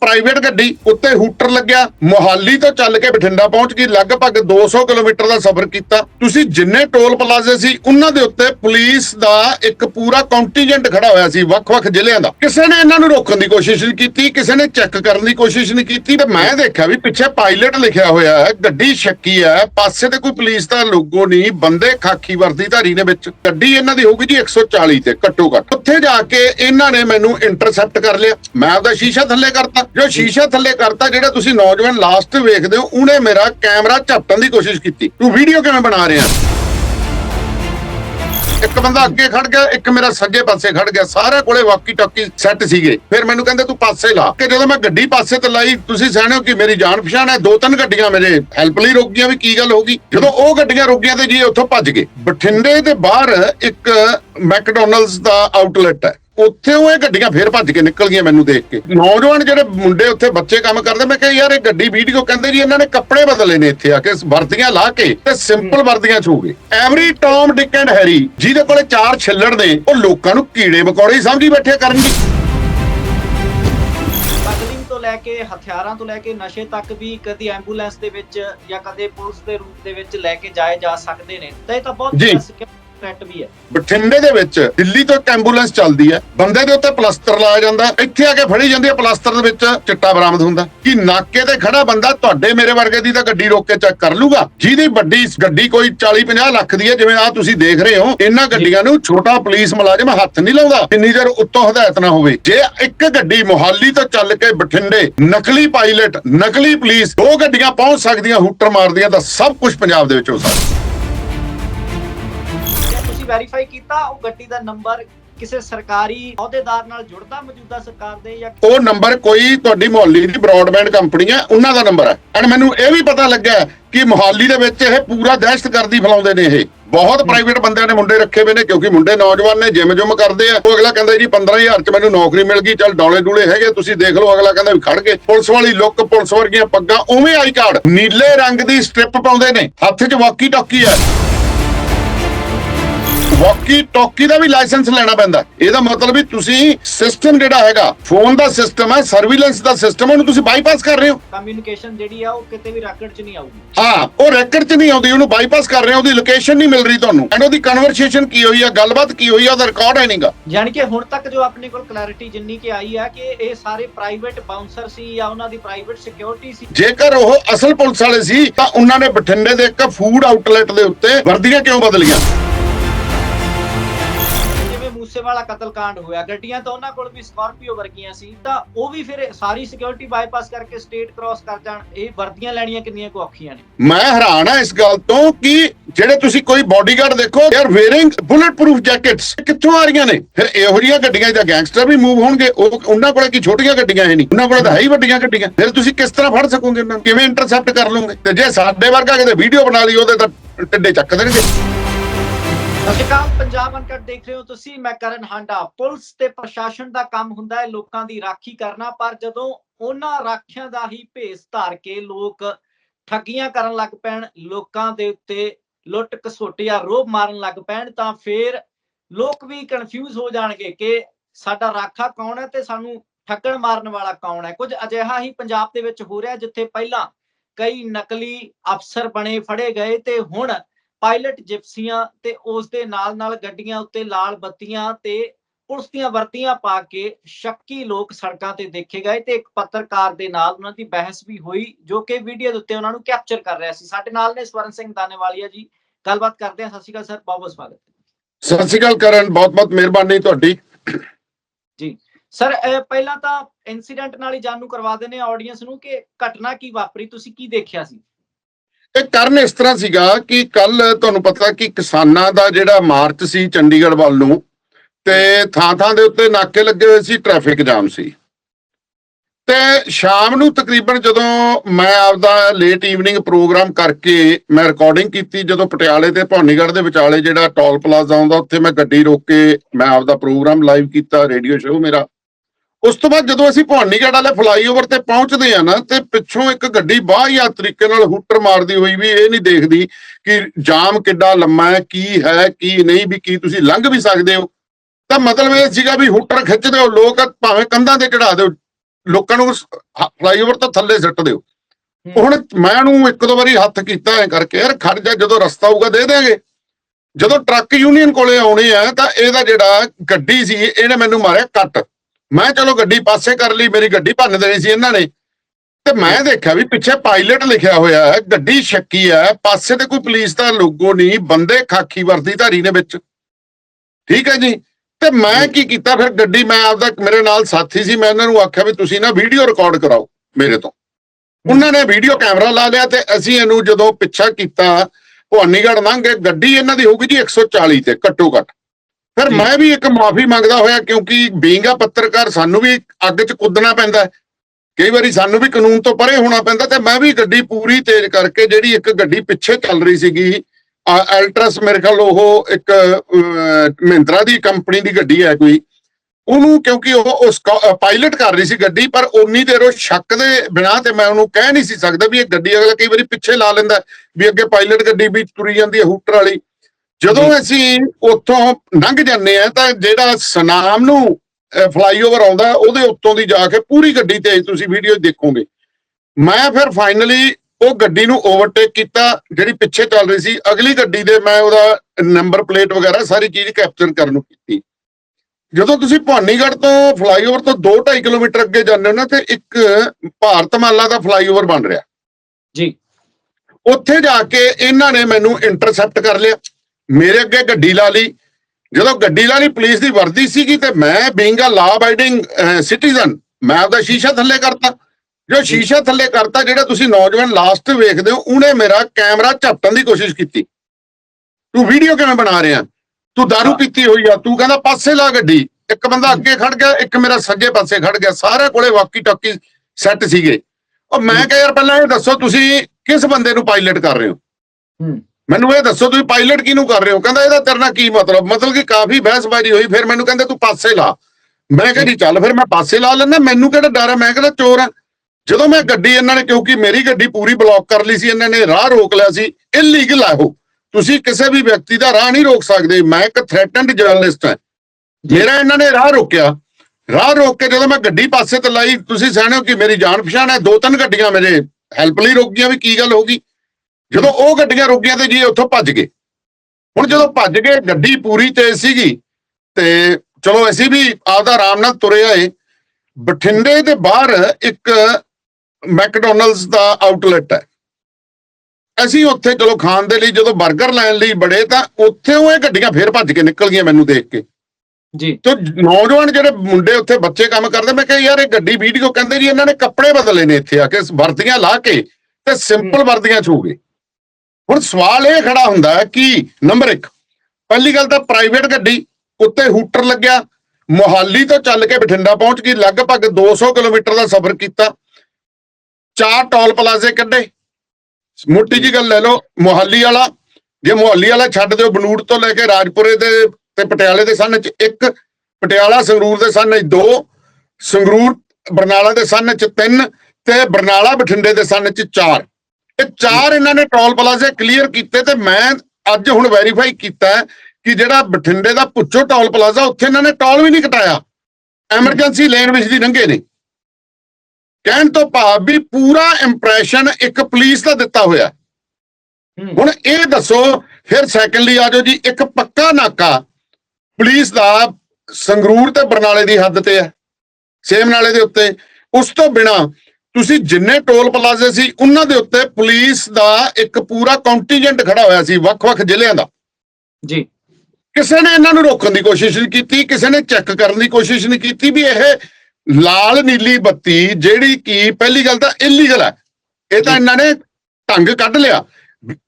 Private ਗੱਡੀ, ਉੱਤੇ hooter ਲੱਗਿਆ, ਮੋਹਾਲੀ ਤੋਂ ਚੱਲ ਕੇ ਬਠਿੰਡਾ ਪਹੁੰਚ ਗਈ, ਲਗਭਗ 200 ਕਿਲੋਮੀਟਰ ਦਾ ਸਫ਼ਰ ਕੀਤਾ। ਤੁਸੀਂ ਜਿੰਨੇ ਟੋਲ ਪਲਾਜ਼ੇ ਸੀ, ਉਹਨਾਂ ਦੇ ਉੱਤੇ ਪੁਲਿਸ ਦਾ ਇੱਕ ਪੂਰਾ ਕੰਟੀਜੈਂਟ ਖੜਾ ਹੋਇਆ ਸੀ, ਵੱਖ-ਵੱਖ ਜ਼ਿਲ੍ਹਿਆਂ ਦਾ। ਕਿਸੇ ਨੇ ਇਹਨਾਂ ਨੂੰ ਰੋਕਣ ਦੀ ਕੋਸ਼ਿਸ਼ ਨਹੀਂ ਕੀਤੀ, ਕਿਸੇ ਨੇ ਚੈੱਕ ਕਰਨ ਦੀ ਕੋਸ਼ਿਸ਼ ਨਹੀਂ ਕੀਤੀ। ਤੇ ਮੈਂ ਦੇਖਿਆ ਵੀ ਪਿੱਛੇ ਪਾਇਲਟ ਲਿਖਿਆ ਹੋਇਆ ਹੈ, ਗੱਡੀ ਸ਼ੱਕੀ ਹੈ, ਪਾਸੇ ਤੇ ਕੋਈ ਪੁਲਿਸ ਦਾ ਲੋਗੋ ਨਹੀਂ, ਬੰਦੇ ਖਾਕੀ ਵਰਦੀ ਧਾਰੀ ਨੇ ਵਿੱਚ। ਗੱਡੀ ਇਹਨਾਂ ਦੀ ਹੋਊਗੀ ਜੀ 140 ਤੇ ਘੱਟੋ ਘੱਟ। ਉੱਥੇ ਜਾ ਕੇ ਇਹਨਾਂ ਨੇ ਮੈਨੂੰ ਇੰਟਰਸੈਪਟ ਕਰ ਲਿਆ। ਮੈਂ ਆਪਦਾ ਸ਼ੀਸ਼ਾ ਥੱਲੇ ਕਰਤਾ। ਜੋ ਸ਼ੀਸ਼ਾ ਥੱਲੇ ਕਰਤਾ ਜਿਹੜਾ ਤੁਸੀਂ ਨੌਜਵਾਨ ਲਾਸਟ ਵੇਖਦੇ ਹੋ ਉਹਨੇ ਮੇਰਾ ਕੈਮਰਾ ਝਪਟਣ ਦੀ ਕੋਸ਼ਿਸ਼ ਕੀਤੀ। ਤੂੰ ਵੀਡੀਓ ਕਿਵੇਂ ਬਣਾ ਰਿਹਾ? ਇੱਕ ਬੰਦਾ ਅੱਗੇ ਖੜ ਗਿਆ ਇੱਕ ਮੇਰਾ ਸੱਜੇ ਪਾਸੇ ਖੜ ਗਿਆ ਸਾਰੇ ਕੋਲੇ ਵਾਕੀ ਟਾਕੀ ਸੈੱਟ ਸੀਗੇ। ਫਿਰ ਮੈਨੂੰ ਕਹਿੰਦੇ ਤੂੰ ਪਾਸੇ ਲਾ। ਕਿ ਜਦੋਂ ਮੈਂ ਗੱਡੀ ਪਾਸੇ ਤੇ ਲਾਈ ਤੁਸੀਂ ਸਿਆਣੇ ਹੋ ਕਿ ਮੇਰੀ ਜਾਣ ਪਛਾਣ ਹੈ ਦੋ ਤਿੰਨ ਗੱਡੀਆਂ ਮੇਰੇ ਹੈਲਪ ਲਈ ਰੁਕ ਗਈਆਂ ਵੀ ਕੀ ਗੱਲ ਹੋ ਗਈ? ਜਦੋਂ ਉਹ ਗੱਡੀਆਂ ਰੁਕ ਗਈਆਂ ਤੇ ਜੀ ਉੱਥੋਂ ਭੱਜ ਗਏ। ਬਠਿੰਡੇ ਦੇ ਬਾਹਰ ਇੱਕ ਮੈਕਡੋਨਲਡਸ ਦਾ ਆਊਟਲੈਟ ਹੈ। ਉੱਥੇ ਉਹ ਇਹ ਗੱਡੀਆਂ ਫੇਰ ਭੱਜ ਕੇ ਨਿਕਲ ਗਈਆਂ ਮੈਨੂੰ ਦੇਖ ਕੇ। ਨੌਜਵਾਨ ਜਿਹੜੇ ਮੁੰਡੇ ਉੱਥੇ ਬੱਚੇ ਕੰਮ ਕਰਦੇ ਮੈਂ ਕਿਹਾ ਯਾਰ ਇਹ ਗੱਡੀ ਵੀਡੀਓ ਕਹਿੰਦੇ ਜੀ ਇਹਨਾਂ ਨੇ ਕੱਪੜੇ ਬਦਲੇ ਨੇ ਇੱਥੇ ਆ ਕੇ ਵਰਦੀਆਂ ਲਾ ਕੇ ਤੇ ਸਿੰਪਲ ਵਰਦੀਆਂ ਹੋ ਗਏ। Every Tom Dick and Harry ਜਿਹਦੇ ਕੋਲੇ ਚਾਰ ਛਿੱਲੜ ਨੇ ਉਹ ਲੋਕਾਂ ਨੂੰ ਕੀੜੇ ਮਕੌੜੇ ਸਮਝੀ ਬੈਠੇ ਕਰਨਗੇ। ਤੋਂ ਲੈ ਕੇ ਹਥਿਆਰਾਂ ਤੋਂ ਲੈ ਕੇ ਨਸ਼ੇ ਤੱਕ ਵੀ ਕਦੀ ਐਂਬੂਲੈਂਸ ਦੇ ਵਿੱਚ ਜਾਂ ਕਦੇ ਪੁਲਿਸ ਦੇ ਰੂਪ ਦੇ ਵਿੱਚ ਲੈ ਕੇ ਜਾਏ ਜਾ ਸਕਦੇ ਨੇ। ਤਾਂ ਇਹ ਤਾਂ ਬਹੁਤ ਜੀ। ਥ੍ਰੈਟ ਵੀ ਹੈ। ਬਠਿੰਡੇ ਦੇ ਵਿੱਚ ਦਿੱਲੀ ਤੋਂ ਇੱਕ ਐਂਬੂਲੈਂਸ ਚੱਲਦੀ ਹੈ, ਬੰਦੇ ਦੇ ਉੱਤੇ ਪਲਸਟਰ ਲਾਇਆ ਜਾਂਦਾ ਇੱਥੇ ਆ ਕੇ ਫੜੀ ਜਾਂਦੀ ਹੈ ਪਲਸਟਰ ਦੇ ਵਿੱਚ ਚਿੱਟਾ ਬਰਾਮਦ ਹੁੰਦਾ ਕਿ ਨਾਕੇ ਤੇ ਖੜਾ ਬੰਦਾ ਤੁਹਾਡੇ ਮੇਰੇ ਵਰਗੇ ਦੀ ਤਾਂ ਗੱਡੀ ਰੋਕ ਕੇ ਚੈੱਕ ਕਰ ਲੂਗਾ? ਜਿਹਦੀ ਵੱਡੀ ਗੱਡੀ ਕੋਈ 40 50 ਲੱਖ ਦੀ ਹੈ, ਜਿਵੇਂ ਆ ਤੁਸੀਂ ਦੇਖ ਰਹੇ ਹੋ, ਇਹਨਾਂ ਗੱਡੀਆਂ ਨੂੰ ਛੋਟਾ ਪੁਲਿਸ ਮੁਲਾਜ਼ਮ ਹੱਥ ਨਹੀਂ ਲਾਉਂਦਾ। ਜਿੰਨੀ ਦੇਰ ਉੱਤੋਂ ਹਦਾਇਤ ਨਾ ਹੋਵੇ। ਜੇ ਇੱਕ ਗੱਡੀ ਮੋਹਾਲੀ ਤੋਂ ਚੱਲ ਕੇ ਬਠਿੰਡੇ, ਨਕਲੀ ਪਾਇਲਟ, ਨਕਲੀ ਪੁਲਿਸ, ਦੋ ਗੱਡੀਆਂ ਪਹੁੰਚ ਸਕਦੀਆਂ, ਹੂਟਰ ਮਾਰਦੀਆਂ, ਤਾਂ ਸਭ ਕੁਝ ਪੰਜਾਬ ਦੇ ਵਿੱਚ ਹੋ ਸਕਦਾ। ਵੈਰੀਫਾਈ ਕੀਤਾ ਉਹ ਗੱਡੀ ਦਾ ਨੰਬਰ ਕਿਸੇ ਸਰਕਾਰੀ ਅਹੁਦੇਦਾਰ ਨਾਲ ਜੁੜਦਾ ਮੌਜੂਦਾ ਸਰਕਾਰ ਦੇ ਜਾਂ ਉਹ ਨੰਬਰ ਕੋਈ ਤੁਹਾਡੀ ਮੁਹੱਲੀ ਦੀ ਬ੍ਰੌਡਬੈਂਡ ਕੰਪਨੀ ਹੈ ਉਹਨਾਂ ਦਾ ਨੰਬਰ ਹੈ। ਐਂਡ ਮੈਨੂੰ ਇਹ ਵੀ ਪਤਾ ਲੱਗਾ ਕਿ ਮੁਹਾਲੀ ਦੇ ਵਿੱਚ ਇਹ ਪੂਰਾ ਦਹਿਸ਼ਤਗਰਦੀ ਫੈਲਾਉਂਦੇ ਨੇ ਇਹ। ਬਹੁਤ ਪ੍ਰਾਈਵੇਟ ਬੰਦਿਆਂ ਨੇ ਮੁੰਡੇ ਰੱਖੇ ਹੋਏ ਨੇ ਕਿਉਂਕਿ ਮੁੰਡੇ ਨੌਜਵਾਨ ਨੇ ਜਿਮ ਜੁਮ ਕਰਦੇ ਆ। ਉਹ ਅਗਲਾ ਕਹਿੰਦਾ ਜੀ 15000 ਚ ਮੈਨੂੰ ਨੌਕਰੀ ਮਿਲ ਗਈ ਚੱਲ ਡੌਲੇ ਡੂਲੇ ਹੈਗੇ ਤੁਸੀਂ ਦੇਖ ਲਓ। ਅਗਲਾ ਕਹਿੰਦਾ ਵੀ ਖੜ ਕੇ ਪੁਲਿਸ ਵਾਲੀ ਲੁੱਕ ਪੁਲਿਸ ਵਰਗੀਆਂ ਪੱਗਾਂ ਉਵੇਂ ਆਈ ਕਾਰਡ। ਨੀਲੇ ਰੰਗ ਦੀ ਸਟ੍ਰਿਪ ਪਾਉਂਦੇ ਨੇ। ਹੱਥ 'ਚ ਵਾਕੀ ਟਾਕੀ ਹੈ। ਵਾਕੀ ਟਾਕੀ ਦਾ ਵੀ ਲਾਇਸੈਂਸ ਲੈਣਾ ਪੈਂਦਾ। ਇਹਦਾ ਮਤਲਬ ਵੀ ਤੁਸੀਂ ਸਿਸਟਮ ਜਿਹੜਾ ਹੈਗਾ ਫੋਨ ਦਾ ਸਿਸਟਮ ਹੈ ਸਰਵੀਲੈਂਸ ਦਾ ਸਿਸਟਮ ਉਹਨੂੰ ਤੁਸੀਂ ਬਾਈਪਾਸ ਕਰ ਰਹੇ ਹੋ। ਕਮਿਊਨੀਕੇਸ਼ਨ ਜਿਹੜੀ ਆ ਉਹ ਕਿਤੇ ਵੀ ਰੈਕਟ 'ਚ ਨਹੀਂ ਆਊਗੀ। ਹਾਂ ਉਹ ਰੈਕਡ 'ਚ ਨਹੀਂ ਆਉਂਦੀ ਉਹਨੂੰ ਬਾਈਪਾਸ ਕਰ ਰਹੇ ਹੋ ਉਹਦੀ ਲੋਕੇਸ਼ਨ ਨਹੀਂ ਮਿਲ ਰਹੀ ਤੁਹਾਨੂੰ। ਐਂਡ ਉਹਦੀ ਕਨਵਰਸੇਸ਼ਨ ਕੀ ਹੋਈ ਆ ਗੱਲਬਾਤ ਕੀ ਹੋਈ ਆ ਉਹਦਾ ਰਿਕਾਰਡ ਹੈ ਨਹੀਂਗਾ ਯਾਨੀ ਕਿ ਹੁਣ ਤੱਕ ਜੋ ਆਪਣੇ ਕੋਲ ਕਲੈਰਿਟੀ ਜਿੰਨੀ ਕਿ ਆਈ ਹੈ ਕਿ ਇਹ ਸਾਰੇ ਪ੍ਰਾਈਵੇਟ ਬਾਉਂਸਰ ਸੀ ਜਾਂ ਉਹਨਾਂ ਦੀ ਪ੍ਰਾਈਵੇਟ ਸਿਕਿਉਰਿਟੀ ਸੀ। ਜੇਕਰ ਉਹ ਅਸਲ ਪੁਲਿਸ ਵਾਲੇ ਸੀ ਤਾਂ ਉਹਨਾਂ ਨੇ ਬਠਿੰਡੇ ਦੇ ਇੱਕ ਫੂਡ ਆਊਟਲੈਟ ਦੇ ਉੱਤੇ ਵਰਦੀਆਂ ਕਿਉਂ ਬਦਲੀਆਂ? ਜਿਵੇਂ ਕਤਲकांड ਹੋਇਆ। ਗੱਡੀਆਂ ਤਾਂ ਉਹਨਾਂ ਕੋਲ ਵੀ ਸਕਾਰਪੀਓ ਵਰਗੀਆਂ ਸੀ। ਤਾਂ ਉਹ ਵੀ ਫਿਰ ਸਾਰੀ ਸਿਕਿਉਰਿਟੀ ਬਾਈਪਾਸ ਕਰਕੇ ਸਟੇਟ ਕ੍ਰਾਸ ਕਰ ਜਾਣ। ਇਹ ਵਰਦੀਆਂ ਲੈਣੀਆਂ ਕਿੰਨੀਆਂ ਕੁ ਔਖੀਆਂ ਨੇ। ਮੈਂ ਹੈਰਾਨ ਆ ਇਸ ਗੱਲ ਤੋਂ ਕਿ ਜਿਹੜੇ ਤੁਸੀਂ ਕੋਈ ਬਾਡੀਗਾਰਡ ਦੇਖੋ they are wearing bullet proof jackets ਕਿੱਥੋਂ ਆ ਰਹੀਆਂ ਨੇ? ਫਿਰ ਇਹੋ ਜਿਹੀਆਂ ਗੱਡੀਆਂ ਦਾ ਗੈਂਗਸਟਰ ਵੀ ਮੂਵ ਹੋਣਗੇ। ਉਹ ਉਹਨਾਂ ਕੋਲੇ ਕੀ ਛੋਟੀਆਂ ਗੱਡੀਆਂ ਹੈ ਨਹੀਂ। ਉਹਨਾਂ ਕੋਲੇ ਤਾਂ ਹੈ ਹੀ ਵੱਡੀਆਂ ਗੱਡੀਆਂ। ਫਿਰ ਤੁਸੀਂ ਕਿਸ ਤਰ੍ਹਾਂ ਫੜ ਸਕੋਗੇ ਉਹਨਾਂ ਨੂੰ? ਕਿਵੇਂ ਇੰਟਰਸੈਪਟ ਕਰ ਲਓਗੇ? ਤੇ ਜੇ ਸਾਡੇ ਵਰਗਾ ਕਿਤੇ ਵੀਡੀਓ ਬਣਾ ਲਈ, ਉਹਦੇ ਤਾਂ ਟਿੱਡੇ ਚੱਕ ਦੇਣਗੇ। ਸਤਿ ਸ਼੍ਰੀ ਅਕਾਲ ਪੰਜਾਬ ਅਨਕਟ ਦੇਖ ਰਹੇ ਹੋ ਤੁਸੀਂ। ਮੈਂ ਕਰਨ ਹਾਂਡਾ। ਪੁਲਿਸ ਤੇ ਪ੍ਰਸ਼ਾਸਨ ਦਾ ਕੰਮ ਹੁੰਦਾ ਹੈ ਲੋਕਾਂ ਦੀ ਰਾਖੀ ਕਰਨਾ, ਪਰ ਜਦੋਂ ਉਹਨਾਂ ਰਾਖਿਆਂ ਦਾ ਹੀ ਭੇਸ ਧਾਰ ਕੇ ਲੋਕ ਠੱਗੀਆਂ ਕਰਨ ਲੱਗ ਪੈਣ, ਲੋਕਾਂ ਦੇ ਉੱਤੇ ਲੁੱਟ ਕਸੋਟੀ ਜਾਂ ਰੋਬ ਮਾਰਨ ਲੱਗ ਪੈਣ, ਤਾਂ ਫੇਰ ਲੋਕ ਵੀ ਕਨਫਿਊਜ਼ ਹੋ ਜਾਣਗੇ ਕਿ ਸਾਡਾ ਰਾਖਾ ਕੌਣ ਹੈ ਤੇ ਸਾਨੂੰ ਠੱਗਣ ਮਾਰਨ ਵਾਲਾ ਕੌਣ ਹੈ। ਕੁਝ ਅਜਿਹਾ ਹੀ ਪੰਜਾਬ ਦੇ ਵਿੱਚ ਹੋ ਰਿਹਾ, ਜਿੱਥੇ ਪਹਿਲਾਂ ਕਈ ਨਕਲੀ ਅਫਸਰ ਬਣੇ, ਫੜੇ ਗਏ ਤੇ ਹੁਣ ਪਾਇਲਟ ਜਿਪਸੀਆਂ ਤੇ ਉਸ ਦੇ ਨਾਲ ਨਾਲ ਗੱਡੀਆਂ ਉੱਤੇ ਲਾਲ ਬੱਤੀਆਂ ਤੇ ਪੁਲਿਸ ਦੀਆਂ ਵਰਦੀਆਂ ਪਾ ਕੇ ਸ਼ੱਕੀ ਲੋਕ ਸੜਕਾਂ ਤੇ ਦੇਖੇ ਗਏ ਤੇ ਇੱਕ ਪੱਤਰਕਾਰ ਦੇ ਨਾਲ ਉਹਨਾਂ ਦੀ ਬਹਿਸ ਵੀ ਹੋਈ ਜੋ ਕਿ ਵੀਡੀਓ ਦੇ ਉੱਤੇ ਉਹਨਾਂ ਨੂੰ ਕੈਪਚਰ ਕਰ ਰਿਹਾ ਸੀ। ਸਾਡੇ ਨਾਲ ਨੇ ਸਵਰਨ ਸਿੰਘ ਦਾਨੇਵਾਲੀਆ ਜੀ। ਗੱਲਬਾਤ ਕਰਦੇ ਹਾਂ। ਸਤਿ ਸ਼੍ਰੀ ਅਕਾਲ ਸਰ। ਬਹੁਤ ਬਹੁਤ ਸਵਾਗਤ। ਸਤਿ ਸ਼੍ਰੀ ਅਕਾਲ ਕਰਨ। ਬਹੁਤ ਬਹੁਤ ਮਿਹਰਬਾਨੀ ਤੁਹਾਡੀ। ਸਰ ਅਹ ਪਹਿਲਾਂ ਤਾਂ ਇਨਸੀਡੈਂਟ ਨਾਲ ਹੀ ਜਾਣੂ ਕਰਵਾ ਦਿੰਦੇ ਆ ਆਡੀਅנס ਨੂੰ ਕਿ ਘਟਨਾ ਕੀ ਵਾਪਰੀ। ਤੁਸੀਂ ਕੀ ਦੇਖਿਆ ਸੀ? ਇਹ ਕਾਰਨ ਇਸ ਤਰ੍ਹਾਂ ਸੀਗਾ ਕਿ ਕੱਲ ਤੁਹਾਨੂੰ ਪਤਾ ਕਿ ਕਿਸਾਨਾਂ ਦਾ ਜਿਹੜਾ ਮਾਰਚ ਸੀ ਚੰਡੀਗੜ੍ਹ ਵੱਲ ਨੂੰ, ਤੇ ਥਾਂ ਥਾਂ ਦੇ ਉੱਤੇ ਨਾਕੇ ਲੱਗੇ ਹੋਏ ਸੀ, ਟ੍ਰੈਫਿਕ ਜਾਮ ਸੀ। ਤੇ ਸ਼ਾਮ ਨੂੰ ਤਕਰੀਬਨ ਜਦੋਂ ਮੈਂ ਆਪਦਾ ਲੇਟ ਈਵਨਿੰਗ ਪ੍ਰੋਗਰਾਮ ਕਰਕੇ ਮੈਂ ਰਿਕਾਰਡਿੰਗ ਕੀਤੀ, ਜਦੋਂ ਪਟਿਆਲੇ ਤੇ ਭਵਾਨੀਗੜ੍ਹ ਦੇ ਵਿਚਾਲੇ ਜਿਹੜਾ ਟੋਲ ਪਲਾਜ਼ਾ ਆਉਂਦਾ, ਉੱਥੇ ਮੈਂ ਗੱਡੀ ਰੋਕ ਕੇ ਮੈਂ ਆਪਦਾ ਪ੍ਰੋਗਰਾਮ ਲਾਈਵ ਕੀਤਾ ਰੇਡੀਓ ਸ਼ੋਅ ਮੇਰਾ। ਉਸ ਤੋਂ ਬਾਅਦ ਜਦੋਂ ਅਸੀਂ ਭਵਾਨੀਗੜ੍ਹ ਵਾਲੇ ਫਲਾਈਓਵਰ ਤੇ ਪਹੁੰਚਦੇ ਆ ਨਾ ਤੇ ਪਿੱਛੋਂ ਇੱਕ ਗੱਡੀ ਬਾਹਰ ਤਰੀਕੇ ਨਾਲ ਹੂਟਰ ਮਾਰਦੀ ਹੋਈ ਵੀ ਇਹ ਨਹੀਂ ਦੇਖਦੀ ਕਿ ਜਾਮ ਕਿੱਡਾ ਲੰਮਾ ਹੈ ਕੀ ਹੈ ਕੀ ਨਹੀਂ ਵੀ ਕੀ ਤੁਸੀਂ ਲੰਘ ਵੀ ਸਕਦੇ ਹੋ। ਤਾਂ ਮਤਲਬ ਇਹ ਸੀਗਾ ਵੀ ਹੂਟਰ ਖਿੱਚਦੇ ਹੋ ਲੋਕ ਭਾਵੇਂ ਕੰਧਾਂ ਤੇ ਚੜਾ ਦਿਓ ਲੋਕਾਂ ਨੂੰ ਫਲਾਈਓਵਰ ਤੋਂ ਥੱਲੇ ਸਿੱਟ ਦਿਓ। ਹੁਣ ਮੈਂ ਉਹਨੂੰ ਇੱਕ ਦੋ ਵਾਰੀ ਹੱਥ ਕੀਤਾ ਐ ਕਰਕੇ ਯਾਰ ਖੜ ਜਾ ਜਦੋਂ ਰਸਤਾ ਹੋਊਗਾ ਦੇ ਦੇਾਂਗੇ ਜਦੋਂ ਟਰੱਕ ਯੂਨੀਅਨ ਕੋਲੇ ਆਉਣੇ ਆ ਤਾਂ ਇਹਦਾ ਜਿਹੜਾ ਗੱਡੀ ਸੀ ਇਹਨੇ ਮੈਨੂੰ ਮਾਰਿਆ ਕੱਟ। ਮੈਂ ਚਲੋ ਗੱਡੀ ਪਾਸੇ ਕਰ ਲਈ, ਮੇਰੀ ਗੱਡੀ ਭੰਨ ਦੇਣੀ ਸੀ ਇਹਨਾਂ ਨੇ। ਤੇ ਮੈਂ ਦੇਖਿਆ ਵੀ ਪਿੱਛੇ ਪਾਇਲਟ ਲਿਖਿਆ ਹੋਇਆ ਹੈ, ਗੱਡੀ ਸ਼ੱਕੀ ਹੈ, ਪਾਸੇ ਤੇ ਕੋਈ ਪੁਲਿਸ ਦਾ ਲੋਗੋ ਨਹੀਂ, ਬੰਦੇ ਖਾਕੀ ਵਰਦੀ ਧਾਰੀ ਨੇ ਵਿੱਚ। ਠੀਕ ਹੈ ਜੀ? ਤੇ ਮੈਂ ਕੀ ਕੀਤਾ, ਫਿਰ ਗੱਡੀ ਮੈਂ ਆਪਦਾ ਮੇਰੇ ਨਾਲ ਸਾਥੀ ਸੀ, ਮੈਂ ਇਹਨਾਂ ਨੂੰ ਆਖਿਆ ਵੀ ਤੁਸੀਂ ਨਾ ਵੀਡੀਓ ਰਿਕਾਰਡ ਕਰਾਓ ਮੇਰੇ ਤੋਂ। ਉਹਨਾਂ ਨੇ ਵੀਡੀਓ ਕੈਮਰਾ ਲਾ ਲਿਆ ਤੇ ਅਸੀਂ ਇਹਨੂੰ ਜਦੋਂ ਪਿੱਛਾ ਕੀਤਾ, ਭਵਾਨੀਗੜ੍ਹ ਲੰਘ ਗਏ, ਗੱਡੀ ਇਹਨਾਂ ਦੀ ਹੋਊਗੀ ਜੀ 140 ਤੇ ਘੱਟੋ ਘੱਟ। ਫਿਰ। ਮੈਂ ਵੀ ਇੱਕ ਮਾਫੀ ਮੰਗਦਾ ਹੋਇਆ ਕਿਉਂਕਿ ਬੀਂਗਾ ਪੱਤਰਕਾਰ ਸਾਨੂੰ ਵੀ ਅੱਗ 'ਚ ਕੁੱਦਣਾ ਪੈਂਦਾ ਹੈ। ਕਈ ਵਾਰੀ ਸਾਨੂੰ ਵੀ ਕਾਨੂੰਨ ਤੋਂ ਪਰੇ ਹੋਣਾ ਪੈਂਦਾ ਤੇ ਮੈਂ ਵੀ ਗੱਡੀ ਪੂਰੀ ਤੇਜ਼ ਕਰਕੇ ਜਿਹੜੀ ਇੱਕ ਗੱਡੀ ਪਿੱਛੇ ਚੱਲ ਰਹੀ ਸੀਗੀ ਅਲਟਰਸ ਮੇਰੇ ਖਿਆਲ ਉਹ ਇੱਕ ਮਹਿੰਦਰਾ ਦੀ ਕੰਪਨੀ ਦੀ ਗੱਡੀ ਹੈ ਕੋਈ ਉਹਨੂੰ ਕਿਉਂਕਿ ਉਹ ਉਸ ਪਾਇਲਟ ਕਰ ਰਹੀ ਸੀ ਗੱਡੀ ਪਰ ਉਨੀ ਦੇਰ ਉਹ ਸ਼ੱਕ ਦੇ ਬਿਨਾ ਤੇ ਮੈਂ ਉਹਨੂੰ ਕਹਿ ਨਹੀਂ ਸੀ ਸਕਦਾ ਵੀ ਇਹ ਗੱਡੀ ਅਗਲਾ ਕਈ ਵਾਰੀ ਪਿੱਛੇ ਲਾ ਲੈਂਦਾ ਵੀ ਅੱਗੇ ਪਾਇਲਟ ਗੱਡੀ ਵੀ ਤੁਰੀ ਜਾਂਦੀ ਹੈ ਹੂਟਰ ਵਾਲੀ ਜਦੋਂ। ਅਸੀਂ ਉੱਥੋਂ ਲੰਘ ਜਾਂਦੇ ਆ ਤਾਂ ਜਿਹੜਾ ਸਨਾਮ ਨੂੰ ਫਲਾਈਓਵਰ ਆਉਂਦਾ ਉਹਦੇ ਉੱਤੋਂ ਦੀ ਜਾ ਕੇ ਪੂਰੀ ਗੱਡੀ ਤੇਜ਼ ਤੁਸੀਂ ਵੀਡੀਓ ਦੇਖੋਗੇ। ਮੈਂ ਫਿਰ ਫਾਈਨਲੀ ਉਹ ਗੱਡੀ ਨੂੰ ਓਵਰਟੇਕ ਕੀਤਾ ਜਿਹੜੀ ਪਿੱਛੇ ਚੱਲ ਰਹੀ ਸੀ। ਅਗਲੀ ਗੱਡੀ ਦੇ ਮੈਂ ਉਹਦਾ ਨੰਬਰ ਪਲੇਟ ਵਗੈਰਾ ਸਾਰੀ ਚੀਜ਼ ਕੈਪਚਰ ਕਰਨ ਨੂੰ ਕੀਤੀ। ਜਦੋਂ ਤੁਸੀਂ ਭਵਾਨੀਗੜ੍ਹ ਤੋਂ ਫਲਾਈਓਵਰ ਤੋਂ 2.5 ਕਿਲੋਮੀਟਰ ਅੱਗੇ ਜਾਂਦੇ ਹੋ ਨਾ ਤੇ ਇੱਕ ਭਾਰਤਮਾਲਾ ਦਾ ਫਲਾਈਓਵਰ ਬਣ ਰਿਹਾ। ਜੀ। ਉੱਥੇ ਜਾ ਕੇ ਇਹਨਾਂ ਨੇ ਮੈਨੂੰ ਇੰਟਰਸੈਪਟ ਕਰ ਲਿਆ। ਮੇਰੇ ਅੱਗੇ ਗੱਡੀ ਲਾ ਲਈ। ਜਦੋਂ ਗੱਡੀ ਲਾ ਲਈ ਪੁਲਿਸ ਦੀ ਵਰਦੀ ਸੀਗੀ ਤੇ ਮੈਂ ਬੀਇੰਗ ਅ ਲਾ ਅਬਾਈਡਿੰਗ ਸਿਟੀਜ਼ਨ ਮੈਂ ਉਹਦਾ ਸ਼ੀਸ਼ਾ ਥੱਲੇ ਕਰਤਾ। ਜੋ ਸ਼ੀਸ਼ਾ ਥੱਲੇ ਕਰਤਾ ਜਿਹੜਾ ਤੁਸੀਂ ਨੌਜਵਾਨ ਲਾਸਟ ਵੇਖਦੇ ਹੋ ਉਹਨੇ ਮੇਰਾ ਕੈਮਰਾ ਝਪਟਣ ਦੀ ਕੋਸ਼ਿਸ਼ ਕੀਤੀ। ਤੂੰ ਵੀਡੀਓ ਕਿਵੇਂ ਬਣਾ ਰਿਹਾ? ਤੂੰ दारू। ਪੀਤੀ ਹੋਈ ਆ ਤੂੰ ਕਹਿੰਦਾ ਪਾਸੇ ਲਾ ਗੱਡੀ। ਇੱਕ ਬੰਦਾ ਅੱਗੇ ਖੜ ਗਿਆ ਇੱਕ ਮੇਰਾ ਸੱਜੇ ਪਾਸੇ ਖੜ ਗਿਆ। ਸਾਰੇ ਕੋਲੇ ਵਾਕੀ ਟਾਕੀ ਸੈੱਟ ਸੀਗੇ। ਉਹ ਮੈਂ ਕਿਹਾ ਯਾਰ ਪਹਿਲਾਂ ਇਹ ਦੱਸੋ ਤੁਸੀਂ ਕਿਸ ਬੰਦੇ ਨੂੰ ਪਾਇਲਟ ਕਰ ਰਹੇ ਹੂੰ। ਮੈਨੂੰ ਇਹ ਦੱਸੋ, ਤੁਸੀਂ ਪਾਇਲਟ ਕਿਹਨੂੰ ਕਰ ਰਹੇ ਹੋ? ਕਹਿੰਦਾ ਇਹਦਾ ਤੇਰੇ ਨਾਲ ਕੀ ਮਤਲਬ? ਮਤਲਬ ਕਿ ਕਾਫੀ ਬਹਿਸਬਾਜ਼ੀ ਹੋਈ, ਫਿਰ ਮੈਨੂੰ ਕਹਿੰਦੇ ਤੂੰ ਪਾਸੇ ਲਾ। ਮੈਂ ਕਿਹਾ ਜੀ, ਚੱਲ ਫਿਰ ਮੈਂ ਪਾਸੇ ਲਾ ਲੈਂਦਾ, ਮੈਨੂੰ ਕਿਹੜਾ ਡਰ ਹੈ? ਮੈਂ ਕਹਿੰਦਾ, ਚੋਰ ਆ ਜਦੋਂ ਮੈਂ ਗੱਡੀ ਇਹਨਾਂ ਨੇ, ਕਿਉਂਕਿ ਮੇਰੀ ਗੱਡੀ ਪੂਰੀ ਬਲੌਕ ਕਰ ਲਈ ਸੀ, ਇਹਨਾਂ ਨੇ ਰਾਹ ਰੋਕ ਲਿਆ ਸੀ ਇਲੀਗਲ ਆ ਉਹ। ਤੁਸੀਂ ਕਿਸੇ ਵੀ ਵਿਅਕਤੀ ਦਾ ਰਾਹ ਨਹੀਂ ਰੋਕ ਸਕਦੇ। ਮੈਂ ਇੱਕ ਥ੍ਰੈਟਨਡ ਜਰਨਲਿਸਟ ਹਾਂ। ਮੇਰਾ ਇਹਨਾਂ ਨੇ ਰਾਹ ਰੋਕਿਆ। ਰਾਹ ਰੋਕ ਕੇ ਜਦੋਂ ਮੈਂ ਗੱਡੀ ਪਾਸੇ ਤੇ ਲਾਈ, ਤੁਸੀਂ ਸਿਆਣੇ ਕਿ ਮੇਰੀ ਜਾਣ ਪਛਾਣ ਹੈ ਦੋ ਤਿੰਨ ਗੱਡੀਆਂ ਮੇਰੇ ਹੈਲਪ ਲਈ ਰੋਕ ਗਈਆਂ ਵੀ ਕੀ ਗੱਲ ਹੋ ਗਈ। ਜਦੋਂ ਉਹ ਗੱਡੀਆਂ ਰੁਕ ਗਈਆਂ ਤੇ ਜੀ ਉੱਥੋਂ ਭੱਜ ਗਏ। ਹੁਣ ਜਦੋਂ ਭੱਜ ਗਏ ਗੱਡੀ ਪੂਰੀ ਤੇਜ਼ ਸੀਗੀ ਤੇ ਚਲੋ ਅਸੀਂ ਵੀ ਆਪਦਾ ਆਰਾਮ ਨਾਲ ਤੁਰੇ ਆਏ। ਬਠਿੰਡੇ ਦੇ ਬਾਹਰ ਇੱਕ ਮੈਕਡੋਨਲਡਸ ਦਾ ਆਊਟਲੈਟ ਹੈ। ਅਸੀਂ ਉੱਥੇ ਚਲੋ ਖਾਣ ਦੇ ਲਈ ਜਦੋਂ 버ਗਰ ਲੈਣ ਲਈ ਬੜੇ ਤਾਂ ਉੱਥੇ ਉਹ ਇਹ ਗੱਡੀਆਂ ਫੇਰ ਭੱਜ ਕੇ ਨਿਕਲ ਗਈਆਂ ਮੈਨੂੰ ਦੇਖ ਕੇ। ਜੀ। ਤੇ ਨੌਜਵਾਨ ਜਿਹੜੇ ਮੁੰਡੇ ਉੱਥੇ ਬੱਚੇ ਕੰਮ ਕਰਦੇ ਮੈਂ ਕਿਹਾ ਯਾਰ ਇਹ ਗੱਡੀ ਵੀਡੀਓ ਕਹਿੰਦੇ ਜੀ ਇਹਨਾਂ ਨੇ ਕੱਪੜੇ ਬਦਲੇ ਨੇ ਇੱਥੇ ਆ ਕੇ ਵਰਦੀਆਂ ਲਾ ਕੇ ਤੇ ਸਿੰਪਲ ਵਰਦੀਆਂ ਹੋ ਗਏ। ਹੁਣ ਸਵਾਲ ਇਹ ਖੜਾ ਹੁੰਦਾ ਹੈ ਕਿ ਨੰਬਰ 1 ਪਹਿਲੀ ਗੱਲ ਤਾਂ ਪ੍ਰਾਈਵੇਟ ਗੱਡੀ, ਉੱਤੇ ਹੂਟਰ ਲੱਗਿਆ, ਮੋਹਾਲੀ ਤੋਂ ਚੱਲ ਕੇ ਬਠਿੰਡਾ ਪਹੁੰਚ ਗਈ, ਲਗਭਗ 200 ਕਿਲੋਮੀਟਰ ਦਾ ਸਫ਼ਰ ਕੀਤਾ। ਚਾਰ ਟੋਲ ਪਲਾਜ਼ੇ ਕੱਢੇ। ਮੋਟੀ ਜੀ ਗੱਲ ਲੈ ਲਓ, ਮੋਹਾਲੀ ਵਾਲਾ, ਜੇ ਮੋਹਾਲੀ ਵਾਲਾ ਛੱਡ ਦਿਓ ਬਨੂੜ ਤੋਂ ਲੈ ਕੇ ਰਾਜਪੁਰੇ ਦੇ ਤੇ ਪਟਿਆਲੇ ਦੇ ਸਨ ਚ ਇੱਕ, ਪਟਿਆਲਾ ਸੰਗਰੂਰ ਦੇ ਸਨ ਚ ਦੋ, ਸੰਗਰੂਰ ਬਰਨਾਲਾ ਦੇ ਸਨ ਚ ਤਿੰਨ ਤੇ ਬਰਨਾਲਾ ਬਠਿੰਡੇ ਦੇ ਸਨ ਚ ਚਾਰ। ਇਹ ਚਾਰ ਇਹਨਾਂ ਨੇ ਟੋਲ ਪਲਾਜ਼ੇ ਕਲੀਅਰ ਕੀਤੇ ਤੇ ਮੈਂ ਅੱਜ ਹੁਣ ਵੈਰੀਫਾਈ ਕੀਤਾ ਕਿ ਜਿਹੜਾ ਬਠਿੰਡੇ ਦਾ ਪੁੱਛੋ ਟੋਲ ਪਲਾਜ਼ਾ ਉੱਥੇ ਇਹਨਾਂ ਨੇ ਟੋਲ ਵੀ ਨਹੀਂ ਕਟਾਇਆ। ਐਮਰਜੈਂਸੀ ਲੇਨ ਵਿੱਚ ਦੀ ਲੰਘੇ ਨੇ। ਕਹਿਣ ਤੋਂ ਭਾਵ ਵੀ ਪੂਰਾ ਇੰਪ੍ਰੈਸ਼ਨ ਇੱਕ ਪੁਲਿਸ ਦਾ ਦਿੱਤਾ ਹੋਇਆ। ਹੁਣ ਇਹ ਦੱਸੋ ਫਿਰ ਸੈਕੰਡਲੀ ਆ ਜਾਓ ਜੀ ਇੱਕ ਪੱਕਾ ਨਾਕਾ ਪੁਲਿਸ ਦਾ ਸੰਗਰੂਰ ਤੇ ਬਰਨਾਲੇ ਦੀ ਹੱਦ ਤੇ ਹੈ ਸੇਮ ਨਾਲੇ ਦੇ ਉੱਤੇ। ਉਸ ਤੋਂ ਬਿਨਾ ਤੁਸੀਂ ਜਿੰਨੇ ਟੋਲ ਪਲਾਜ਼ੇ ਸੀ ਉਹਨਾਂ ਦੇ ਉੱਤੇ ਪੁਲਿਸ ਦਾ ਇੱਕ ਪੂਰਾ ਕੰਟੀਜੈਂਟ ਖੜਾ ਹੋਇਆ ਸੀ ਵੱਖ-ਵੱਖ ਜ਼ਿਲ੍ਹਿਆਂ ਦਾ। ਜੀ। ਕਿਸੇ ਨੇ ਇਹਨਾਂ ਨੂੰ ਰੋਕਣ ਦੀ ਕੋਸ਼ਿਸ਼ ਨਹੀਂ ਕੀਤੀ ਕਿਸੇ ਨੇ ਚੈੱਕ ਕਰਨ ਦੀ ਕੋਸ਼ਿਸ਼ ਨਹੀਂ ਕੀਤੀ ਵੀ ਇਹ ਲਾਲ ਨੀਲੀ ਬੱਤੀ ਜਿਹੜੀ ਕਿ ਪਹਿਲੀ ਗੱਲ ਤਾਂ ਇਲੀਗਲ ਹੈ ਇਹ ਤਾਂ। ਇਹਨਾਂ ਨੇ ਢੰਗ ਕੱਢ ਲਿਆ।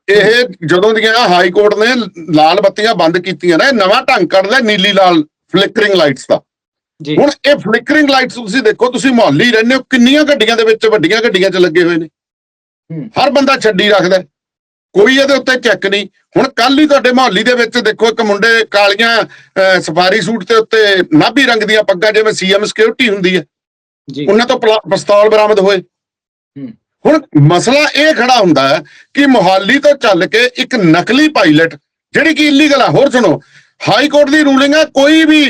ਇਹ ਜਦੋਂ ਦੀਆਂ ਹਾਈ ਕੋਰਟ ਨੇ ਲਾਲ ਬੱਤੀਆਂ ਬੰਦ ਕੀਤੀਆਂ ਨੇ ਇਹ ਨਵਾਂ ਢੰਗ ਕੱਢ ਲਿਆ ਨੀਲੀ ਲਾਲ ਫਲਿਕਰਿੰਗ ਲਾਈਟਸ ਦਾ। ਹੁਣ ਇਹ ਫਲਿਕਰਿੰਗ ਲਾਈਟਸ ਤੁਸੀਂ ਦੇਖੋ ਤੁਸੀਂ ਮੁਹੱਲੀ ਰਹਿੰਦੇ ਹੋ ਕਿੰਨੀਆਂ ਗੱਡੀਆਂ ਦੇ ਵਿੱਚ ਵੱਡੀਆਂ ਗੱਡੀਆਂ 'ਚ ਲੱਗੇ ਹੋਏ ਨੇ। ਹਰ ਬੰਦਾ ਛੱਡੀ ਰੱਖਦਾ। ਕੋਈ ਇਹਦੇ ਉੱਤੇ ਚੈੱਕ ਨਹੀਂ ਹੁਣ ਕੱਲ ਹੀ ਤੁਹਾਡੇ ਮੁਹੱਲੀ ਦੇ ਵਿੱਚ ਦੇਖੋ ਇੱਕ ਮੁੰਡੇ ਕਾਲੀਆਂ ਸਫਾਰੀ ਸੂਟ ਤੇ ਉੱਤੇ ਨਾਭੀ ਰੰਗ ਦੀਆਂ ਪੱਗਾਂ ਜਿਵੇਂ ਸੀਐਮ ਸਿਕਿਉਰਿਟੀ ਹੁੰਦੀ ਹੈ ਜੀ ਉਹਨਾਂ ਤੋਂ ਪਿਸਤੌਲ ਬਰਾਮਦ ਹੋਏ। ਹੁਣ ਮਸਲਾ ਇਹ ਖੜਾ ਹੁੰਦਾ ਹੈ ਕਿ ਮੁਹਾਲੀ ਤੋਂ ਚੱਲ ਕੇ ਇੱਕ ਨਕਲੀ ਪਾਇਲਟ ਜਿਹੜੀ ਕਿ ਇਲੀਗਲ ਹੈ ਹੋਰ ਸੁਣੋ ਹਾਈ ਕੋਰਟ ਦੀ ਰੂਲਿੰਗ ਹੈ ਕੋਈ ਵੀ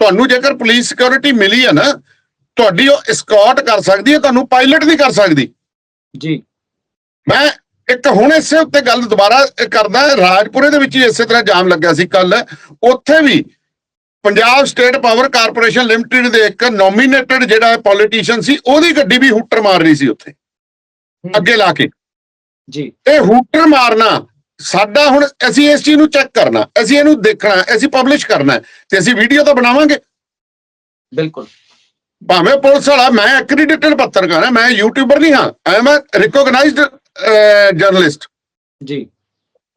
ਤੁਹਾਨੂੰ ਜੇਕਰ ਪੁਲਿਸ ਸਿਕਿਉਰਿਟੀ ਮਿਲੀ ਹੈ ਨਾ ਤੁਹਾਡੀ ਉਹ ਸਕਾਟ ਕਰ ਸਕਦੀ ਹੈ ਤੁਹਾਨੂੰ ਪਾਇਲਟ ਨਹੀਂ ਕਰ ਸਕਦੀ। ਜੀ। ਮੈਂ ਇੱਕ ਹੁਣ ਇਸੇ ਉੱਤੇ ਗੱਲ ਦੁਬਾਰਾ ਕਰਦਾ ਰਾਜਪੁਰੇ ਦੇ ਵਿੱਚ ਹੀ ਇਸੇ ਤਰ੍ਹਾਂ ਜਾਮ ਲੱਗਿਆ ਸੀ ਕੱਲ ਉੱਥੇ ਵੀ Punjab state power corporation limited ਦੇ ਇੱਕ ਨੋਮੀਨੇਟਡ ਜਿਹੜਾ ਪੋਲੀਟੀਸ਼ੀਅਨ ਸੀ ਉਹਦੀ ਗੱਡੀ ਵੀ ਹੂਟਰ ਮਾਰ ਰਹੀ ਸੀ ਉੱਥੇ। ਅੱਗੇ ਲਾ ਕੇ। ਜੀ। ਇਹ ਹੂਟਰ ਮਾਰਨਾ ਸਾਡਾ ਹੁਣ ਅਸੀਂ ਇਸ ਚੀਜ਼ ਨੂੰ ਚੈੱਕ ਕਰਨਾ ਅਸੀਂ ਇਹਨੂੰ ਦੇਖਣਾ ਅਸੀਂ ਪਬਲਿਸ਼ ਕਰਨਾ ਤੇ ਅਸੀਂ ਵੀਡੀਓ ਤਾਂ ਬਣਾਵਾਂਗੇ। ਬਿਲਕੁਲ। ਭਾਵੇਂ ਪੁਲਿਸ ਵਾਲਾ ਮੈਂ ਐਕ੍ਰੀਡਿਟਡ ਪੱਤਰਕਾਰ ਹਾਂ ਮੈਂ ਯੂਟਿਊਬਰ ਨਹੀਂ ਹਾਂ ਆਈ ਐਮ ਰਿਕੋਗਨਾਈਜ਼ਡ ਜਰਨਲਿਸਟ ਜੀ।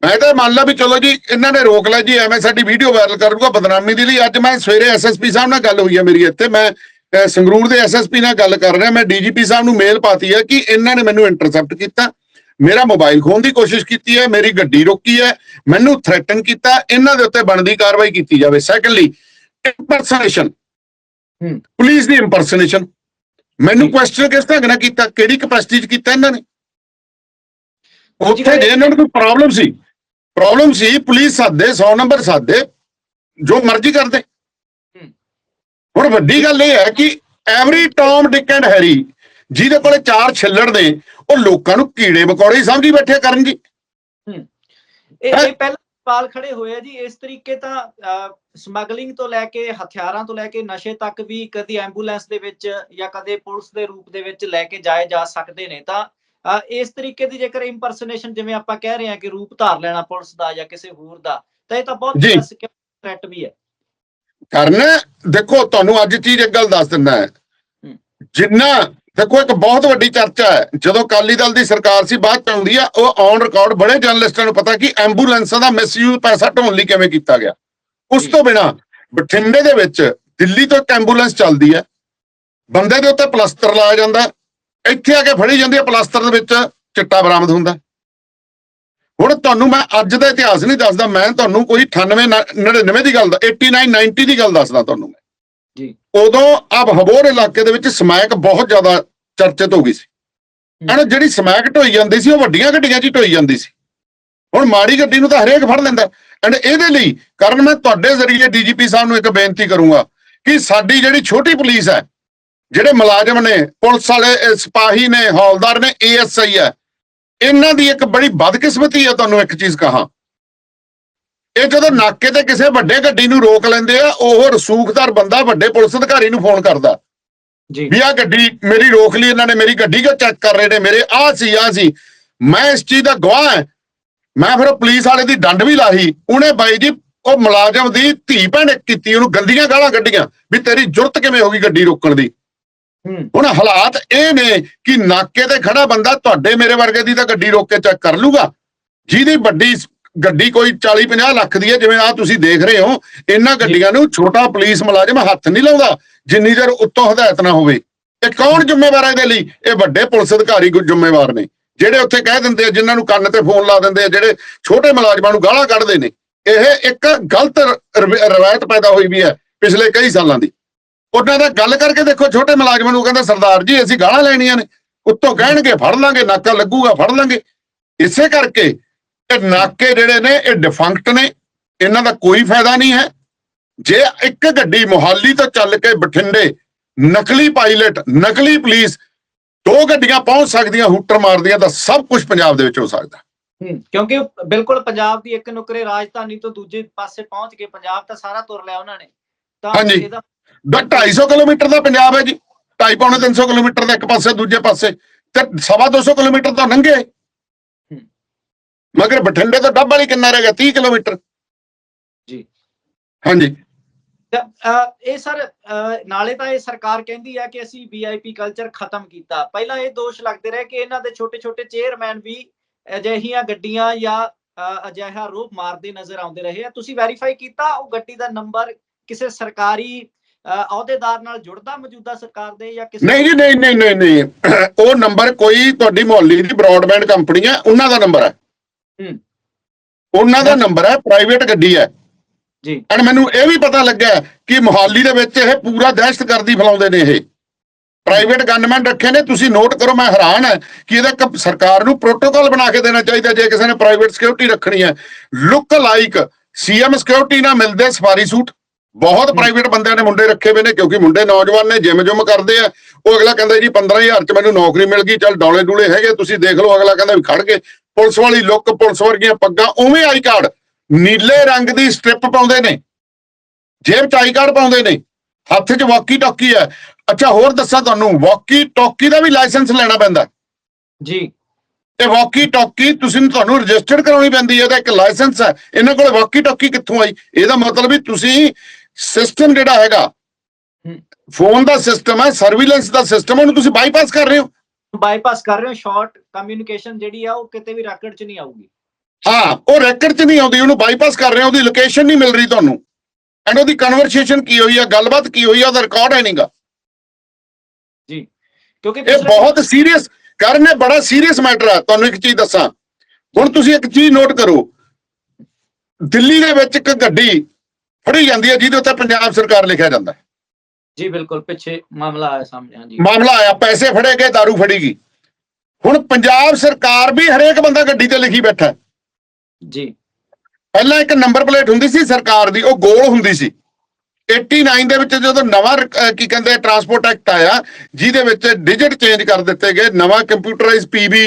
ਮੈਂ ਤਾਂ ਮੰਨ ਲਾ ਵੀ ਚਲੋ ਜੀ ਇਹਨਾਂ ਨੇ ਰੋਕ ਲਿਆ ਜੀ ਐਵੇਂ ਸਾਡੀ ਵੀਡੀਓ ਵਾਇਰਲ ਕਰ ਦੂਗਾ ਬਦਨਾਮੀ ਦੇ ਲਈ। ਅੱਜ ਮੈਂ ਸਵੇਰੇ ਐਸਐਸਪੀ ਸਾਹਿਬ ਨਾਲ ਗੱਲ ਹੋਈ ਹੈ ਮੇਰੀ ਇੱਥੇ ਮੈਂ ਸੰਗਰੂਰ ਦੇ ਐਸਐਸਪੀ ਨਾਲ ਗੱਲ ਕਰ ਰਿਹਾ ਮੈਂ ਡੀਜੀਪੀ ਸਾਹਿਬ ਨੂੰ ਮੇਲ ਪਾਤੀ ਹੈ ਕਿ ਇਹਨਾਂ ਨੇ ਮੈਨੂੰ ਇੰਟਰਸੈਪਟ ਕੀਤਾ। ਮੇਰਾ ਮੋਬਾਈਲ ਖੋਣ ਦੀ ਕੋਸ਼ਿਸ਼ ਕੀਤੀ ਹੈ ਮੇਰੀ ਗੱਡੀ ਰੋਕੀ ਹੈ ਮੈਨੂੰ ਥ੍ਰੈਟਨ ਕੀਤਾ ਇਹਨਾਂ ਦੇ ਉੱਤੇ ਬਣਦੀ ਕਾਰਵਾਈ ਕੀਤੀ ਜਾਵੇ ਸੈਕੰਡਲੀ ਇੰਪਰਸਨੇਸ਼ਨ। ਪੁਲਿਸ ਦੀ ਇੰਪਰਸਨੇਸ਼ਨ ਮੈਨੂੰ। ਕੁਐਸਚਨ ਕਿਸ ਢੰਗ ਨਾਲ ਕੀਤਾ ਕਿਹੜੀ ਕਪੈਸਿਟੀ ਚ ਕੀਤਾ ਇਹਨਾਂ ਨੇ ਉੱਥੇ ਜੇ ਇਹਨਾਂ ਨੂੰ ਕੋਈ ਪ੍ਰੋਬਲਮ ਸੀ ਪ੍ਰੋਬਲਮ ਸੀ ਪੁਲਿਸ ਸਾਦੇ 100 ਨੰਬਰ ਸਾਦੇ ਜੋ ਮਰਜ਼ੀ ਕਰਦੇ। ਹੁਣ ਵੱਡੀ ਗੱਲ ਇਹ ਹੈ ਕਿ every Tom Dick and Harry ਜਿਹਦੇ ਕੋਲੇ ਚਾਰ ਛਿੱਲੜ ਨੇ ਉਹ ਲੋਕਾਂ ਨੂੰ ਕੀੜੇ ਮਕੌੜੇ ਹੀ ਸਮਝੀ ਬੈਠੇ ਕਰਨ ਜੀ ਇਹ ਪਹਿਲਾਂ ਸਵਾਲ ਖੜੇ ਹੋਏ ਆ ਜੀ ਇਸ ਤਰੀਕੇ ਤਾਂ ਸਮਗਲਿੰਗ ਤੋਂ ਲੈ ਕੇ ਹਥਿਆਰਾਂ ਤੋਂ ਲੈ ਕੇ ਨਸ਼ੇ ਤੱਕ ਵੀ ਕਦੀ ਐਂਬੂਲੈਂਸ ਦੇ ਵਿੱਚ ਜਾਂ ਕਦੇ ਪੁਲਿਸ ਦੇ ਰੂਪ ਦੇ ਵਿੱਚ ਲੈ ਕੇ ਜਾਏ ਜਾ ਸਕਦੇ ਨੇ ਤਾਂ ਇਸ ਤਰੀਕੇ ਦੀ ਜੇਕਰ ਇੰਪਰਸਨੇਸ਼ਨ ਜਿਵੇਂ ਆਪਾਂ ਕਹਿ ਰਹੇ ਹਾਂ ਕਿ ਰੂਪ ਧਾਰ ਲੈਣਾ ਪੁਲਿਸ ਦਾ ਜਾਂ ਕਿਸੇ ਹੋਰ ਦਾ ਤਾਂ ਇਹ ਤਾਂ ਬਹੁਤ ਜੀ। ਥ੍ਰੈਟ ਵੀ ਹੈ। ਕਰਨਾ ਦੇਖੋ ਤੁਹਾਨੂੰ ਅੱਜ ਚੀਜ਼ ਇੱਕ ਗੱਲ ਦੱਸ ਦਿੰਦਾ। ਹੂੰ। ਜਿੰਨਾ ਦੇਖੋ, ਇੱਕ ਬਹੁਤ ਵੱਡੀ ਚਰਚਾ ਹੈ। ਜਦੋਂ ਅਕਾਲੀ ਦਲ ਦੀ ਸਰਕਾਰ ਸੀ, ਬਾਅਦ ਚ ਆਉਂਦੀ ਆ, ਉਹ ਔਨ ਰਿਕਾਰਡ ਬੜੇ ਜਰਨਲਿਸਟਾਂ ਨੂੰ ਪਤਾ ਕਿ ਐਂਬੂਲੈਂਸਾਂ ਦਾ ਮਿਸਯੂਜ਼ ਪੈਸਾ ਢੋਣ ਲਈ ਕਿਵੇਂ ਕੀਤਾ ਗਿਆ। ਉਸ ਤੋਂ ਬਿਨਾ ਬਠਿੰਡੇ ਦੇ ਵਿੱਚ ਦਿੱਲੀ ਤੋਂ ਇੱਕ ਐਂਬੂਲੈਂਸ ਚੱਲਦੀ ਹੈ। ਬੰਦੇ ਦੇ ਉੱਤੇ ਪਲਸਤਰ ਲਾਇਆ ਜਾਂਦਾ ਇੱਥੇ ਆ ਕੇ ਫੜੀ ਜਾਂਦੀ ਹੈ, ਪਲਸਤਰ ਦੇ ਵਿੱਚ ਚਿੱਟਾ ਬਰਾਮਦ ਹੁੰਦਾ ਹੁਣ ਤੁਹਾਨੂੰ ਮੈਂ ਅੱਜ ਦਾ ਇਤਿਹਾਸ ਨਹੀਂ ਦੱਸਦਾ, ਮੈਂ ਤੁਹਾਨੂੰ ਕੋਈ 98 99 ਦੀ ਗੱਲ ਦਾ 89 90 ਦੀ ਗੱਲ ਦੱਸਦਾ ਤੁਹਾਨੂੰ ਮੈਂ। ਜੀ। ਉਦੋਂ ਆਪ ਹਬੋਰ ਇਲਾਕੇ ਦੇ ਵਿੱਚ ਸਮੈਕ ਬਹੁਤ ਜ਼ਿਆਦਾ ਚਰਚਿਤ ਹੋ ਗਈ ਸੀ। ਐਨ ਜਿਹੜੀ ਸਮੈਕ ਢੋਈ ਜਾਂਦੀ ਸੀ ਉਹ ਵੱਡੀਆਂ ਗੱਡੀਆਂ 'ਚ ਢੋਈ ਜਾਂਦੀ ਸੀ। ਹੁਣ ਮਾੜੀ ਗੱਡੀ ਨੂੰ ਤਾਂ ਹਰੇਕ ਫੜ ਲੈਂਦਾ। ਐਂਡ ਇਹਦੇ ਲਈ ਕਾਰਨ ਮੈਂ ਤੁਹਾਡੇ ਜ਼ਰੀਏ ਡੀਜੀਪੀ ਸਾਹਿਬ ਨੂੰ ਇੱਕ ਬੇਨਤੀ ਕਰੂੰਗਾ ਕਿ ਸਾਡੀ ਜਿਹੜੀ ਛੋਟੀ ਪੁਲਿਸ ਹੈ ਜਿਹੜੇ ਮੁਲਾਜ਼ਮ ਨੇ ਪੁਲਿਸ ਵਾਲੇ ਸਿਪਾਹੀ ਨੇ ਹੌਲਦਾਰ ਨੇ ਏਐਸਆਈ ਹੈ ਇਹਨਾਂ ਦੀ ਇੱਕ ਬੜੀ ਬਦਕਿਸਮਤੀ ਹੈ ਤੁਹਾਨੂੰ ਇੱਕ ਚੀਜ਼ ਕਹਾਂ। ਇਹ ਜਦੋਂ ਨਾਕੇ ਤੇ ਕਿਸੇ ਵੱਡੇ ਗੱਡੀ ਨੂੰ ਰੋਕ ਲੈਂਦੇ ਆ ਉਹ ਰਸੂਖਦਾਰ ਬੰਦਾ ਵੱਡੇ ਪੁਲਿਸ ਅਧਿਕਾਰੀ ਨੂੰ ਫੋਨ ਕਰਦਾ। ਜੀ। ਵੀ ਆ ਗੱਡੀ ਮੇਰੀ ਰੋਕ ਲਈ ਇਹਨਾਂ ਨੇ ਮੇਰੀ ਗੱਡੀ ਕਿਉਂ ਚੈੱਕ ਕਰ ਰਹੇ ਨੇ? ਮੇਰੇ ਆ ਸੀ ਆ ਸੀ। ਮੈਂ ਇਸ ਚੀਜ਼ ਦਾ ਗਵਾਹ ਹਾਂ। ਮੈਂ ਫਿਰ ਪੁਲਿਸ ਵਾਲੇ ਦੀ ਡੰਡ ਵੀ ਲਾਹੀ। ਉਹਨੇ ਬਾਈ ਜੀ ਉਹ ਮੁਲਾਜ਼ਮ ਦੀ ਧੀ ਭੈਣ ਕੀਤੀ ਉਹਨੂੰ ਗੰਦੀਆਂ ਗਾਲਾਂ ਕੱਢੀਆਂ ਵੀ ਤੇਰੀ ਜੁਰਤ ਕਿਵੇਂ ਹੋ ਗਈ ਗੱਡੀ ਰੋਕਣ ਦੀ? ਹੁਣ ਹਾਲਾਤ ਇਹ ਨੇ ਕਿ ਨਾਕੇ ਤੇ ਖੜਾ ਬੰਦਾ ਤੁਹਾਡੇ ਮੇਰੇ ਵਰਗੇ ਦੀ ਤਾਂ ਗੱਡੀ ਰੋਕ ਕੇ ਚੈੱਕ ਕਰ ਲੂਗਾ। ਜਿਹਦੀ ਵੱਡੀ ਗੱਡੀ ਕੋਈ 40 50 ਲੱਖ ਦੀ ਹੈ ਜਿਵੇਂ ਆ ਤੁਸੀਂ ਦੇਖ ਰਹੇ ਹੋ ਇਹਨਾਂ ਗੱਡੀਆਂ ਨੂੰ ਛੋਟਾ ਪੁਲਿਸ ਮੁਲਾਜ਼ਮ ਹੱਥ ਨਹੀਂ ਲਾਉਂਦਾ ਜਿੰਨੀ ਦੇਰ ਉੱਤੋਂ ਹਦਾਇਤ ਨਾ ਹੋਵੇ। ਇਹ ਕੌਣ ਜ਼ਿੰਮੇਵਾਰ ਹੈ ਇਹਦੇ ਲਈ? ਇਹ ਵੱਡੇ ਪੁਲਿਸ ਅਧਿਕਾਰੀ ਜ਼ਿੰਮੇਵਾਰ ਨੇ। ਜਿਹੜੇ ਉੱਥੇ ਕਹਿ ਦਿੰਦੇ ਆ ਜਿਨ੍ਹਾਂ ਨੂੰ ਕੰਨ ਤੇ ਫੋਨ ਲਾ ਦਿੰਦੇ ਆ ਜਿਹੜੇ ਛੋਟੇ ਮੁਲਾਜ਼ਮਾਂ ਨੂੰ ਗਾਲਾਂ ਕੱਢਦੇ ਨੇ ਇਹ ਇੱਕ ਗਲਤ ਰਵ- ਰਵਾਇਤ ਪੈਦਾ ਹੋਈ ਵੀ ਹੈ ਪਿਛਲੇ ਕਈ ਸਾਲਾਂ ਦੀ। ਉਹਨਾਂ ਦਾ ਗੱਲ ਕਰਕੇ ਦੇਖੋ ਛੋਟੇ ਮੁਲਾਜ਼ਮਾਂ ਨੂੰ ਕਹਿੰਦਾ ਸਰਦਾਰ ਜੀ ਅਸੀਂ ਗਾਲਾਂ ਲੈਣੀਆਂ ਨੇ। ਉੱਤੋਂ ਕਹਿਣਗੇ ਫੜ ਲਾਂਗੇ ਨਾਕਾ ਲੱਗੂਗਾ ਫੜ ਲਾਂਗੇ। ਇਸੇ ਕਰਕੇ ਇਹ ਨਾਕੇ ਜਿਹੜੇ ਨੇ ਇਹ ਡਿਫੰਕਟ ਨੇ। ਇਹਨਾਂ ਦਾ ਕੋਈ ਫਾਇਦਾ ਨਹੀਂ ਹੈ। ਜੇ ਇੱਕ ਗੱਡੀ ਮੁਹਾਲੀ ਤੋਂ ਚੱਲ ਕੇ ਬਠਿੰਡੇ ਨਕਲੀ ਪਾਇਲਟ ਨਕਲੀ ਪੁਲਿਸ ਦੋ ਗੱਡੀਆਂ ਪਹੁੰਚ ਸਕਦੀਆਂ ਹੂਟਰ ਮਾਰਦੀਆਂ ਤਾਂ ਸਭ ਕੁਝ ਪੰਜਾਬ ਦੇ ਵਿੱਚ ਹੋ ਸਕਦਾ। ਕਿਉਂਕਿ ਬਿਲਕੁਲ ਪੰਜਾਬ ਦੀ ਇੱਕ ਨੁਕਰੇ ਰਾਜਧਾਨੀ ਤੋਂ ਦੂਜੇ ਪਾਸੇ ਪਹੁੰਚ ਕੇ ਪੰਜਾਬ ਤਾਂ ਸਾਰਾ ਤੁਰ ਲਿਆ ਉਹਨਾਂ ਨੇ। ਤਾਂ ਹਾਂਜੀ। ਇਹਦਾ ਦਾ 250 ਕਿਲੋਮੀਟਰ ਦਾ ਪੰਜਾਬ ਹੈ ਜੀ। 2.5 ਪੌਣੇ 300 ਕਿਲੋਮੀਟਰ ਦਾ ਇੱਕ ਪਾਸੇ ਦੂਜੇ ਪਾਸੇ। ਤੇ ਸਵਾ 200 ਕਿਲੋਮੀਟਰ ਤਾਂ ਲੰਘੇ ਮਗਰ ਬਠਿੰਡੇ ਤੋਂ ਡੱਬ ਵਾਲੀ ਕਿੰਨਾ ਰਹਿ ਗਿਆ? 30 ਕਿਲੋਮੀਟਰ। ਜੀ। ਹਾਂਜੀ। ਇਹ ਸਰ ਨਾਲੇ ਤਾਂ ਇਹ ਸਰਕਾਰ ਕਹਿੰਦੀ ਹੈ ਕਿ ਅਸੀਂ ਵੀਆਈਪੀ ਕਲਚਰ ਖਤਮ ਕੀਤਾ। ਪਹਿਲਾਂ ਇਹ ਦੋਸ਼ ਲੱਗਦੇ ਰਹੇ ਕਿ ਇਹਨਾਂ ਦੇ ਛੋਟੇ ਛੋਟੇ ਚੇਅਰਮੈਨ ਵੀ ਅਜਿਹੀਆਂ ਗੱਡੀਆਂ ਜਾਂ ਅਜਿਹਾ ਰੂਪ ਮਾਰਦੇ ਨਜ਼ਰ ਆਉਂਦੇ ਰਹੇ ਆ। ਤੁਸੀਂ ਵੈਰੀਫਾਈ ਕੀਤਾ? ਉਹ ਗੱਡੀ ਦਾ ਨੰਬਰ ਕਿਸੇ ਸਰਕਾਰੀ ਅਹ, ਅਹੁਦੇਦਾਰ ਨਾਲ ਜੁੜਦਾ ਮੌਜੂਦਾ ਸਰਕਾਰ ਦੇ ਜਾਂ ਕਿਸੇ ਨਹੀਂ ਜੀ ਨਹੀਂ ਨਹੀਂ ਨਹੀਂ ਉਹ ਨੰਬਰ ਕੋਈ ਤੁਹਾਡੀ ਮੁਹੱਲੀ ਦੀ ਬ੍ਰੌਡਬੈਂਡ ਕੰਪਨੀ ਹੈ ਉਹਨਾਂ ਦਾ ਨੰਬਰ ਹੂੰ। ਉਹਨਾਂ ਦਾ ਨੰਬਰ ਹੈ ਪ੍ਰਾਈਵੇਟ ਗੱਡੀ ਹੈ। ਜੀ। ਐਂਡ ਮੈਨੂੰ ਇਹ ਵੀ ਪਤਾ ਲੱਗਾ ਕਿ ਮੁਹਾਲੀ ਦੇ ਵਿੱਚ ਇਹ ਪੂਰਾ ਦਹਿਸ਼ਤਗਰਦੀ ਫੈਲਾਉਂਦੇ ਨੇ ਇਹ। ਪ੍ਰਾਈਵੇਟ ਗਨਮੈਨ ਰੱਖੇ ਨੇ ਤੁਸੀਂ ਨੋਟ ਕਰੋ ਮੈਂ ਹੈਰਾਨ ਹੈ ਕਿ ਇਹਦਾ ਸਰਕਾਰ ਨੂੰ ਪ੍ਰੋਟੋਕਾਲ ਬਣਾ ਕੇ ਦੇਣਾ ਚਾਹੀਦਾ ਜੇ ਕਿਸੇ ਨੇ ਪ੍ਰਾਈਵੇਟ ਸਿਕਿਉਰਿਟੀ ਰੱਖਣੀ ਹੈ। ਲੁੱਕ ਲਾਈਕ ਸੀਐਮ ਸਿਕਿਉਰਿਟੀ ਨਾਲ ਮਿਲਦੇ ਸਫਾਰੀ ਸੂਟ। ਬਹੁਤ ਪ੍ਰਾਈਵੇਟ ਬੰਦਿਆਂ ਨੇ ਮੁੰਡੇ ਰੱਖੇ ਹੋਏ ਨੇ ਕਿਉਂਕਿ ਮੁੰਡੇ ਨੌਜਵਾਨ ਨੇ ਜਿਮ ਜੁਮ ਕਰਦੇ ਆ। ਉਹ ਅਗਲਾ ਕਹਿੰਦਾ ਜੀ 15000 ਚ ਮੈਨੂੰ ਨੌਕਰੀ ਮਿਲ ਗਈ ਚੱਲ ਡੌਲੇ ਡੂਲੇ ਹੈਗੇ ਤੁਸੀਂ ਦੇਖ ਲਓ ਅਗਲਾ ਕਹਿੰਦਾ ਵੀ ਖੜ ਕੇ ਪੁਲਿਸ ਵਾਲੀ ਲੁੱਕ ਪੁਲਿਸ ਵਰਗੀਆਂ ਪੱਗਾਂ ਉਵੇਂ ਆਈ ਕਾਰਡ। ਨੀਲੇ ਰੰਗ ਦੀ ਸਟ੍ਰਿਪ ਪਾਉਂਦੇ ਨੇ। ਜੇਬ ਚ ਆਈ ਕਾਰਡ ਪਾਉਂਦੇ ਨੇ। ਹੱਥ 'ਚ ਵਾਕੀ ਟਾਕੀ ਹੈ। ਅੱਛਾ ਹੋਰ ਦੱਸਾਂ ਤੁਹਾਨੂੰ। ਵਾਕੀ ਟਾਕੀ ਦਾ ਵੀ ਲਾਇਸੈਂਸ ਲੈਣਾ ਪੈਂਦਾ। ਜੀ। ਤੇ ਵਾਕੀ ਟਾਕੀ ਤੁਸੀਂ ਤੁਹਾਨੂੰ ਰਜਿਸਟਰਡ ਕਰਾਉਣੀ ਪੈਂਦੀ ਹੈ। ਇਹਦਾ ਇੱਕ ਲਾਇਸੈਂਸ ਹੈ। ਇਹਨਾਂ ਕੋਲ ਵਾਕੀ ਟਾਕੀ ਕਿੱਥੋਂ ਆਈ? ਇਹਦਾ ਮਤਲਬ ਵੀ ਤੁਸੀਂ ਸਿਸਟਮ ਜਿਹੜਾ ਹੈਗਾ ਹੂੰ। ਫੋਨ ਦਾ ਸਿਸਟਮ ਹੈ ਸਰਵੀਲੈਂਸ ਦਾ ਸਿਸਟਮ ਉਹਨੂੰ ਤੁਸੀਂ ਬਾਈਪਾਸ ਕਰ ਰਹੇ ਹੋ। ਬਾਈਪਾਸ ਕਰ ਰਹੇ ਹੋ ਸ਼ਾਰਟ ਕਮਿਊਨੀਕੇਸ਼ਨ ਜਿਹੜੀ ਆ ਉਹ ਕਿਤੇ ਵੀ ਰੈਕਡ 'ਚ ਨਹੀਂ ਆਊਗੀ। ਹਾਂ ਉਹ ਰੈਕਡ 'ਚ ਨਹੀਂ ਆਉਂਦੀ ਉਹਨੂੰ ਬਾਈਪਾਸ ਕਰ ਰਹੇ ਹੋ ਉਹਦੀ ਲੋਕੇਸ਼ਨ ਨਹੀਂ ਮਿਲ ਰਹੀ ਤੁਹਾਨੂੰ। ਐਂਡ ਉਹਦੀ ਕਨਵਰਸੇਸ਼ਨ ਕੀ ਹੋਈ ਆ ਗੱਲਬਾਤ ਕੀ ਹੋਈ ਆ ਉਹਦਾ ਰਿਕਾਰਡ ਹੈ ਨਹੀਂਗਾ ਕਿਉਂਕਿ ਇਹ ਪਿਛਲੇ- ਬਹੁਤ ਸੀਰੀਅਸ ਕਰਨ ਇਹ ਬੜਾ ਸੀਰੀਅਸ ਮੈਟਰ ਹੈ ਤੁਹਾਨੂੰ ਇੱਕ ਚੀਜ਼ ਦੱਸਾਂ। ਹੁਣ ਤੁਸੀਂ ਇੱਕ ਚੀਜ਼ ਨੋਟ ਕਰੋ। ਦਿੱਲੀ ਦੇ ਵਿੱਚ ਇੱਕ ਗੱਡੀ ਫੜੀ ਜਾਂਦੀ ਹੈ ਜਿਹਦੇ ਉੱਤੇ ਪੰਜਾਬ ਸਰਕਾਰ ਲਿਖਿਆ ਜਾਂਦਾ। ਹੈ ਜੀ ਬਿਲਕੁਲ ਪਿੱਛੇ ਮਾਮਲਾ ਆਇਆ ਸਾਹਮਣੇ ਹਾਂਜੀ। ਮਾਮਲਾ ਆਇਆ ਪੈਸੇ ਫੜੇ ਗਏ दारू ਫੜੀ ਗਈ। ਹੁਣ ਪੰਜਾਬ ਸਰਕਾਰ ਵੀ ਹਰੇਕ ਬੰਦਾ ਗੱਡੀ ਤੇ ਲਿਖੀ ਬੈਠਾ। ਜੀ। ਪਹਿਲਾਂ ਇੱਕ ਨੰਬਰ ਪਲੇਟ ਹੁੰਦੀ ਸੀ ਸਰਕਾਰ ਦੀ ਉਹ ਗੋਲ ਹੁੰਦੀ ਸੀ। 89 ਦੇ ਵਿੱਚ ਜਦੋਂ ਨਵਾਂ ਕੀ ਕਹਿੰਦੇ ਟਰਾਂਸਪੋਰਟ ਐਕਟ ਆਇਆ ਜਿਹਦੇ ਵਿੱਚ ਡਿਜਿਟ ਚੇਂਜ ਕਰ ਦਿੱਤੇ ਗਏ ਨਵਾਂ ਕੰਪਿਊਟਰਾਈਜ਼ ਪੀਬੀ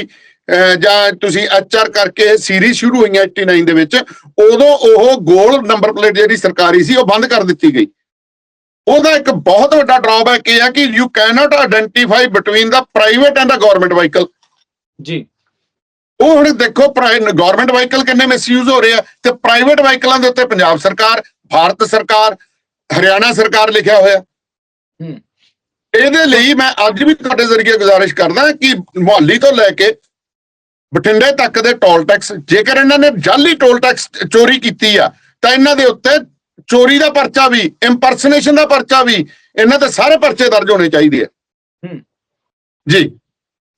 ਜਾਂ ਤੁਸੀਂ ਐਚਆਰ ਕਰਕੇ ਸੀਰੀਜ਼ ਸ਼ੁਰੂ ਹੋਈਆਂ 89 ਦੇ ਵਿੱਚ ਉਦੋਂ ਉਹ ਗੋਲ ਨੰਬਰ ਪਲੇਟ ਜਿਹੜੀ ਸਰਕਾਰੀ ਸੀ ਉਹ ਬੰਦ ਕਰ ਦਿੱਤੀ ਗਈ। ਉਹਦਾ ਇੱਕ ਬਹੁਤ ਵੱਡਾ ਡਰਾਬੈਕ ਇਹ ਹੈ ਕਿ you cannot identify between the private and the government vehicle ਜੀ। ਉਹ ਹੁਣ ਦੇਖੋ ਗਵਰਨਮੈਂਟ ਵਾਹੀਕਲ ਕਿੰਨੇ ਮਿਸਯੂਜ਼ ਹੋ ਰਹੇ ਆ ਤੇ ਪ੍ਰਾਈਵੇਟ ਵਾਹੀਕਲਾਂ ਦੇ ਉੱਤੇ ਪੰਜਾਬ ਸਰਕਾਰ ਭਾਰਤ ਸਰਕਾਰ ਹਰਿਆਣਾ ਸਰਕਾਰ ਲਿਖਿਆ ਹੋਇਆ। ਹੂੰ। ਇਹਦੇ ਲਈ ਮੈਂ ਅੱਜ ਵੀ ਤੁਹਾਡੇ ਜ਼ਰੀਏ ਗੁਜ਼ਾਰਿਸ਼ ਕਰਦਾ ਕਿ ਮੁਹੱਲੀ ਤੋਂ ਲੈ ਕੇ ਬਠਿੰਡੇ ਤੱਕ ਦੇ ਟੋਲ ਟੈਕਸ ਜੇਕਰ ਇਹਨਾਂ ਨੇ ਜਾਲੀ ਟੋਲ ਟੈਕਸ ਚੋਰੀ ਕੀਤੀ ਆ ਤਾਂ ਇਹਨਾਂ ਦੇ ਉੱਤੇ ਚੋਰੀ ਦਾ ਪਰਚਾ ਵੀ ਇੰਪਰਸਨੇਸ਼ਨ ਦਾ ਪਰਚਾ ਵੀ ਇਹਨਾਂ ਤੇ ਸਾਰੇ ਪਰਚੇ ਦਰਜ ਹੋਣੇ ਚਾਹੀਦੇ ਆ। ਹੂੰ। ਜੀ।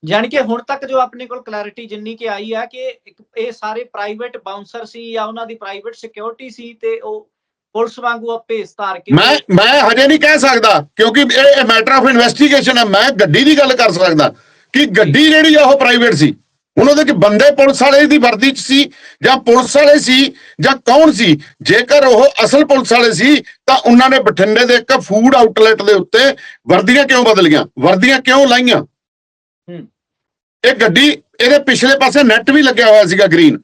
ਯਾਨੀ ਕਿ ਹੁਣ ਤੱਕ ਜੋ ਆਪਣੇ ਕੋਲ ਕਲੈਰਿਟੀ ਜਿੰਨੀ ਕਿ ਆਈ ਹੈ ਕਿ ਇਹ ਸਾਰੇ ਪ੍ਰਾਈਵੇਟ ਬਾਉਂਸਰ ਸੀ ਜਾਂ ਉਹਨਾਂ ਦੀ ਪ੍ਰਾਈਵੇਟ ਸਿਕਿਉਰਿਟੀ ਸੀ ਤੇ ਉਹ ਪੁਲਿਸ ਵਾਂਗੂ ਆ ਭੇਸ ਧਾਰ ਕੇ ਮੈਂ ਮੈਂ ਹਜੇ ਨਹੀਂ ਕਹਿ ਸਕਦਾ ਕਿਉਂਕਿ ਇਹ ਮੈਟਰ ਆਫ ਇਨਵੈਸਟੀਗੇਸ਼ਨ ਹੈ ਮੈਂ ਗੱਡੀ ਦੀ ਗੱਲ ਕਰ ਸਕਦਾ ਕਿ ਗੱਡੀ ਜਿਹੜੀ ਆ ਉਹ ਪ੍ਰਾਈਵੇਟ ਸੀ। ਹੁਣ ਉਹਦੇ ਚ ਬੰਦੇ ਪੁਲਿਸ ਵਾਲੇ ਦੀ ਵਰਦੀ ਚ ਸੀ ਜਾਂ ਪੁਲਿਸ ਵਾਲੇ ਸੀ ਜਾਂ ਕੌਣ ਸੀ? ਜੇਕਰ ਉਹ ਅਸਲ ਪੁਲਿਸ ਵਾਲੇ ਸੀ ਤਾਂ ਉਹਨਾਂ ਨੇ ਬਠਿੰਡੇ ਦੇ ਇੱਕ ਫੂਡ ਆਊਟਲੈਟ ਦੇ ਉੱਤੇ ਵਰਦੀਆਂ ਕਿਉਂ ਬਦਲੀਆਂ? ਵਰਦੀਆਂ ਕਿਉਂ ਲਾਈਆਂ? ਹੂੰ। ਇਹ ਗੱਡੀ ਇਹਦੇ ਪਿਛਲੇ ਪਾਸੇ ਨੈਟ ਵੀ ਲੱਗਿਆ ਹੋਇਆ ਸੀਗਾ ਗ੍ਰੀਨ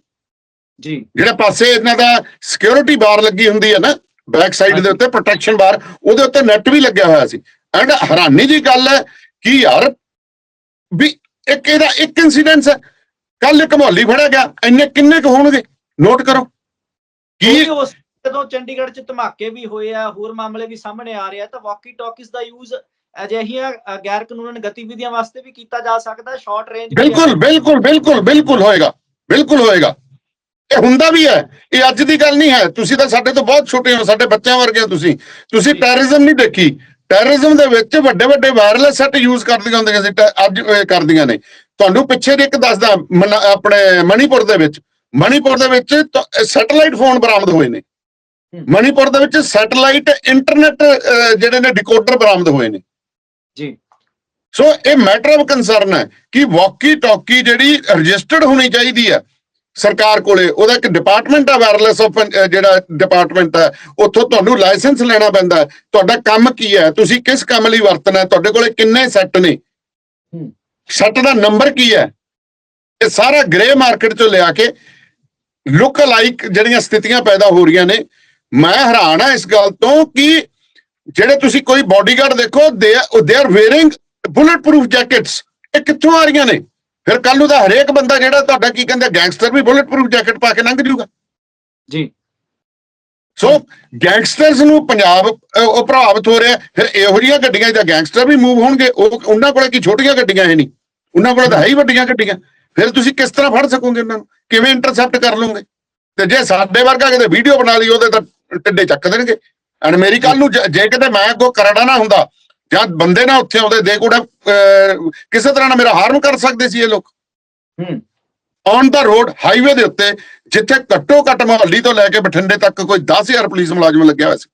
ਜੀ। ਜਿਹੜੇ ਪਾਸੇ ਇਹਨਾਂ ਦਾ ਸਿਕਿਉਰਿਟੀ ਬਾਰ ਲੱਗੀ ਹੁੰਦੀ ਹੈ ਨਾ ਬੈਕ ਸਾਈਡ ਦੇ ਉੱਤੇ ਪ੍ਰੋਟੈਕਸ਼ਨ ਬਾਰ ਉਹਦੇ ਉੱਤੇ ਨੈਟ ਵੀ ਲੱਗਿਆ ਹੋਇਆ ਸੀ। ਐਂਡ ਹੈਰਾਨੀ ਦੀ ਗੱਲ ਹੈ ਕਿ ਯਾਰ ਵੀ ਇੱਕ ਇਹਦਾ ਇੱਕ ਇਨਸੀਡੈਂਸ ਹੈ। ਕੱਲ ਇੱਕ ਮੁਹੱਲੀ ਫੜਿਆ ਗਿਆ ਇੰਨੇ ਕਿੰਨੇ ਕੁ ਹੋਣਗੇ? ਨੋਟ ਕਰੋ। ਕੀ ਜਦੋਂ ਚੰਡੀਗੜ੍ਹ 'ਚ ਧਮਾਕੇ ਵੀ ਹੋਏ ਆ ਹੋਰ ਮਾਮਲੇ ਵੀ ਸਾਹਮਣੇ ਆ ਰਹੇ ਆ ਤਾਂ ਵਾਕੀ ਟਾਕੀਜ਼ ਦਾ ਯੂਜ਼ ਅਜਿਹੀਆਂ ਗੈਰ ਕਾਨੂੰਨ ਗਤੀਵਿਧੀਆਂ ਵਾਸਤੇ ਵੀ ਕੀਤਾ ਜਾ ਸਕਦਾ ਸ਼ਾਰਟ ਰੇਂਜ ਬਿਲਕੁਲ ਬਿਲਕੁਲ ਬਿਲਕੁਲ ਬਿਲਕੁਲ ਹੋਏਗਾ ਬਿਲਕੁਲ ਹੋਏਗਾ। ਇਹ ਹੁੰਦਾ ਵੀ ਹੈ ਇਹ ਅੱਜ ਦੀ ਗੱਲ ਨਹੀਂ ਹੈ। ਤੁਸੀਂ ਤਾਂ ਸਾਡੇ ਤੋਂ ਬਹੁਤ ਛੋਟੇ ਹੋ ਸਾਡੇ ਬੱਚਿਆਂ ਵਰਗੇ ਹੋ ਤੁਸੀਂ। ਤੁਸੀਂ। ਟੈਰਰਿਜ਼ਮ ਨਹੀਂ ਦੇਖੀ। ਟੈਰਰਿਜ਼ਮ ਦੇ ਵਿੱਚ ਵੱਡੇ ਵੱਡੇ ਵਾਇਰਲੈਸ ਸੈੱਟ ਯੂਜ਼ ਕਰਦੀਆਂ ਹੁੰਦੀਆਂ ਸੀ ਅੱਜ ਇਹ ਕਰਦੀਆਂ ਨੇ। ਤੁਹਾਨੂੰ ਪਿੱਛੇ ਦੇ ਇੱਕ ਦੱਸਦਾ ਆਪਣੇ ਮਣੀਪੁਰ ਦੇ ਵਿੱਚ। ਮਣੀਪੁਰ ਦੇ ਵਿੱਚ ਸੈਟੇਲਾਈਟ ਫੋਨ ਬਰਾਮਦ ਹੋਏ ਨੇ। ਮਣੀਪੁਰ ਦੇ ਵਿੱਚ ਸੈਟੇਲਾਈਟ ਇੰਟਰਨੈਟ ਜਿਹੜੇ ਨੇ ਡਿਕੋਡਰ ਬਰਾਮਦ ਹੋਏ ਨੇ। ਜੀ। ਸੋ ਇਹ ਮੈਟਰ ਆਫ ਕੰਸਰਨ ਹੈ ਕਿ ਵਾਕੀ ਟਾਕੀ ਜਿਹੜੀ ਰਜਿਸਟਰਡ ਹੋਣੀ ਚਾਹੀਦੀ ਹੈ ਸਰਕਾਰ ਕੋਲੇ ਉਹਦਾ ਇੱਕ ਡਿਪਾਰਟਮੈਂਟ ਹੈ ਵਾਇਰਲੈਸ ਆਫ ਜਿਹੜਾ ਡਿਪਾਰਟਮੈਂਟ ਹੈ ਉੱਥੋਂ ਤੁਹਾਨੂੰ ਲਾਇਸੈਂਸ ਲੈਣਾ ਪੈਂਦਾ ਤੁਹਾਡਾ ਕੰਮ ਕੀ ਹੈ? ਤੁਸੀਂ ਕਿਸ ਕੰਮ ਲਈ ਵਰਤਣਾ ਤੁਹਾਡੇ ਕੋਲੇ ਕਿੰਨੇ ਸੈੱਟ ਨੇ? ਹੂੰ। ਸੈੱਟ ਦਾ ਨੰਬਰ ਕੀ ਹੈ? ਇਹ ਸਾਰਾ ਗ੍ਰੇ ਮਾਰਕੀਟ ਚੋਂ ਲਿਆ ਕੇ ਲੁੱਕ ਲਾਈਕ ਜਿਹੜੀਆਂ ਸਥਿਤੀਆਂ ਪੈਦਾ ਹੋ ਰਹੀਆਂ ਨੇ, ਮੈਂ ਹੈਰਾਨ ਆ ਇਸ ਗੱਲ ਤੋਂ ਕਿ ਜਿਹੜੇ ਤੁਸੀਂ ਕੋਈ ਬਾਡੀਗਾਰਡ ਦੇਖੋ they they are wearing bullet proof jackets ਇਹ ਕਿੱਥੋਂ ਆ ਰਹੀਆਂ ਨੇ? ਫਿਰ ਕੱਲ ਨੂੰ ਤਾਂ ਹਰੇਕ ਬੰਦਾ ਜਿਹੜਾ ਤੁਹਾਡਾ ਕੀ ਕਹਿੰਦੇ ਗੈਂਗਸਟਰ ਵੀ ਬੁਲਟ ਪ੍ਰੂਫ ਜੈਕਟ ਪਾ ਕੇ ਲੰਘ ਜੂਗਾ। ਜੀ। ਸੋ ਗੈਂਗਸਟਰਸ ਨੂੰ ਪੰਜਾਬ ਉਹ ਪ੍ਰਭਾਵਿਤ ਹੋ ਰਿਹਾ ਫਿਰ ਇਹੋ ਜਿਹੀਆਂ ਗੱਡੀਆਂ ਦਾ ਗੈਂਗਸਟਰ ਵੀ ਮੂਵ ਹੋਣਗੇ, ਉਹ ਉਹਨਾਂ ਕੋਲ ਕੀ ਛੋਟੀਆਂ ਗੱਡੀਆਂ ਹੈ ਨਹੀਂ। ਉਹਨਾਂ ਕੋਲ ਤਾਂ ਹੈ ਹੀ ਵੱਡੀਆਂ ਗੱਡੀਆਂ। ਫਿਰ ਤੁਸੀਂ ਕਿਸ ਤਰ੍ਹਾਂ ਫੜ ਸਕੋਗੇ ਉਹਨਾਂ ਨੂੰ? ਕਿਵੇਂ ਇੰਟਰਸੈਪਟ ਕਰ ਲਓਗੇ? ਤੇ ਜੇ ਸਾਡੇ ਵਰਗਾ ਕਿਤੇ ਵੀਡੀਓ ਬਣਾ ਲਈ, ਉਹਦੇ ਤਾਂ ਟਿੱਡੇ ਚੱਕ ਦੇਣਗੇ। ਐਂਡ ਮੇਰੀ ਕੱਲ ਨੂੰ ਜੇ ਕਿਤੇ ਮੈਂ ਕੋ ਕਰੜਾ ਨਾ ਹੁੰਦਾ, ਜਾਂ ਬੰਦੇ ਨਾ ਉੱਥੇ ਆਉਂਦੇ, ਦੇ ਕੋੜਾ ਕਿਸੇ ਤਰ੍ਹਾਂ ਨਾਲ ਮੇਰਾ ਹਾਰਮ ਕਰ ਸਕਦੇ ਸੀ ਇਹ ਲੋਕ। ਹੂੰ। ਔਨ ਦਾ ਰੋਡ ਹਾਈਵੇ ਦੇ ਉੱਤੇ ਜਿੱਥੇ ਘੱਟੋ ਘੱਟ ਮੁਹੱਲੀ ਤੋਂ ਲੈ ਕੇ ਬਠਿੰਡੇ ਤੱਕ ਕੋਈ 10000 ਪੁਲਿਸ ਮੁਲਾਜ਼ਮ ਲੱਗਿਆ ਹੋਇਆ ਸੀ।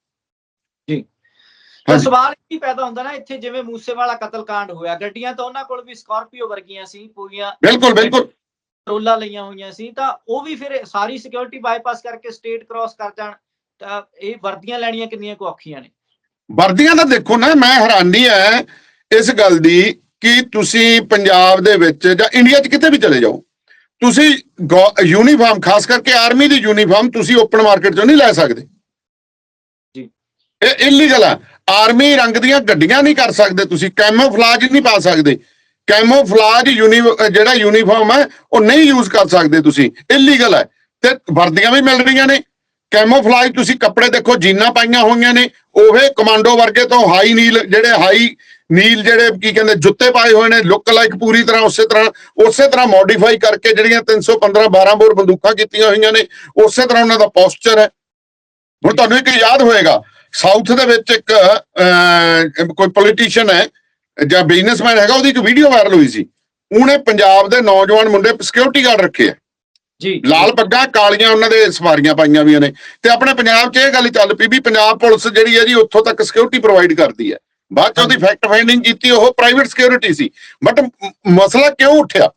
ਤਾਂ ਹਾਂਜੀ। ਸਵਾਲ ਕੀ ਪੈਦਾ ਹੁੰਦਾ ਨਾ ਇੱਥੇ ਜਿਵੇਂ ਮੂਸੇ ਵਾਲਾ ਕਤਲकांड ਹੋਇਆ ਗੱਡੀਆਂ ਤਾਂ ਉਹਨਾਂ ਕੋਲ ਵੀ ਸਕਾਰਪੀਓ ਵਰਗੀਆਂ ਸੀ ਪੂਰੀਆਂ ਬਿਲਕੁਲ ਬਿਲਕੁਲ। ਟਰੋਲਾ ਲਈਆਂ ਹੋਈਆਂ ਸੀ ਤਾਂ ਉਹ ਵੀ ਫਿਰ ਸਾਰੀ ਸਿਕਿਉਰਿਟੀ ਬਾਈਪਾਸ ਕਰਕੇ ਸਟੇਟ ਕ੍ਰਾਸ ਕਰ ਜਾਣ ਤਾਂ ਇਹ ਵਰਦੀਆਂ ਲੈਣੀਆਂ ਕਿੰਨੀਆਂ ਕੁ ਔਖੀਆਂ ਨੇ? ਵਰਦੀਆਂ ਦਾ ਦੇਖੋ ਨਾ ਮੈਂ ਹੈਰਾਨੀ ਹੈ ਇਸ ਗੱਲ ਦੀ ਕਿ ਤੁਸੀਂ ਪੰਜਾਬ ਦੇ ਵਿੱਚ ਜਾਂ ਇੰਡੀਆ 'ਚ ਕਿਤੇ ਵੀ ਚਲੇ ਜਾਓ ਤੁਸੀਂ ਯੂਨੀਫਾਰਮ ਖਾਸ ਕਰਕੇ ਆਰਮੀ ਦੀ ਯੂਨੀਫਾਰਮ ਤੁਸੀਂ ਓਪਨ ਮਾਰਕੀਟ 'ਚੋਂ ਨਹੀਂ ਲੈ ਸਕਦੇ। ਜੀ। ਇਹ ਇਲੀਗਲ ਆ। ਆਰਮੀ ਰੰਗ ਦੀਆਂ ਗੱਡੀਆਂ ਨਹੀਂ ਕਰ ਸਕਦੇ ਤੁਸੀਂ। ਕੈਮੋਫਲਾਜ ਨਹੀਂ ਪਾ ਸਕਦੇ। ਕੈਮੋਫਲਾਜ ਜਿਹੜਾ ਯੂਨੀਫਾਰਮ ਹੈ ਉਹ ਨਹੀਂ ਯੂਜ਼ ਕਰ ਸਕਦੇ ਤੁਸੀਂ। ਇਲੀਗਲ ਹੈ ਤੇ ਵਰਦੀਆਂ ਵੀ ਮਿਲ ਰਹੀਆਂ ਨੇ। ਕੈਮੋਫਲਾਜ ਤੁਸੀਂ ਕੱਪੜੇ ਦੇਖੋ ਜੀਨਾਂ ਪਾਈਆਂ ਹੋਈਆਂ ਨੇ। ਉਹੇ ਕਮਾਂਡੋ ਵਰਗੇ ਤੋਂ ਹਾਈ ਨੀਲ ਜਿਹੜੇ ਹਾਈ ਨੀਲ ਜਿਹੜੇ ਕੀ ਕਹਿੰਦੇ ਜੁੱਤੇ ਪਾਏ ਹੋਏ ਨੇ ਲੁੱਕ ਲਾਈਕ ਪੂਰੀ ਤਰ੍ਹਾਂ ਉਸੇ ਤਰ੍ਹਾਂ ਉਸੇ ਤਰ੍ਹਾਂ ਮੋਡੀਫਾਈ ਕਰਕੇ ਜਿਹੜੀਆਂ 315 12 ਬੋਰ ਬੰਦੂਕਾਂ ਕੀਤੀਆਂ ਹੋਈਆਂ ਨੇ ਉਸੇ ਤਰ੍ਹਾਂ ਉਹਨਾਂ ਦਾ ਪੋਸਚਰ ਹੈ। ਹੁਣ ਤੁਹਾਨੂੰ ਇੱਕ ਯਾਦ ਹੋਏਗਾ ਸਾਊਥ ਦੇ ਵਿੱਚ ਇੱਕ ਕੋਈ ਪੋਲੀਟੀਸ਼ੀਅਨ ਹੈ ਜਾਂ ਬਿਜ਼ਨਸਮੈਨ ਹੈਗਾ ਉਹਦੀ ਇੱਕ ਵੀਡੀਓ ਵਾਇਰਲ ਹੋਈ ਸੀ। ਉਹਨੇ ਪੰਜਾਬ ਦੇ ਨੌਜਵਾਨ ਮੁੰਡੇ ਸਿਕਿਉਰਿਟੀ ਗਾਰਡ ਰੱਖੇ ਆ। ਜੀ। ਲਾਲ ਪੱਗਾਂ ਕਾਲੀਆਂ ਉਹਨਾਂ ਦੇ ਸਵਾਰੀਆਂ ਪਾਈਆਂ ਵੀਆਂ ਨੇ। ਤੇ ਆਪਣੇ ਪੰਜਾਬ 'ਚ ਇਹ ਗੱਲ ਚੱਲ ਪਈ ਵੀ ਪੰਜਾਬ ਪੁਲਿਸ ਜਿਹੜੀ ਹੈ ਜੀ ਉੱਥੋਂ ਤੱਕ ਸਿਕਿਉਰਿਟੀ ਪ੍ਰੋਵਾਈਡ ਕਰਦੀ ਹੈ। ਬਾਅਦ 'ਚ ਉਹਦੀ ਫੈਕਟ ਫਾਈਂਡਿੰਗ ਕੀਤੀ ਉਹ ਪ੍ਰਾਈਵੇਟ ਸਿਕਿਉਰਿਟੀ ਸੀ। ਬਟ ਮਸਲਾ ਕਿਉਂ ਉੱਠਿਆ?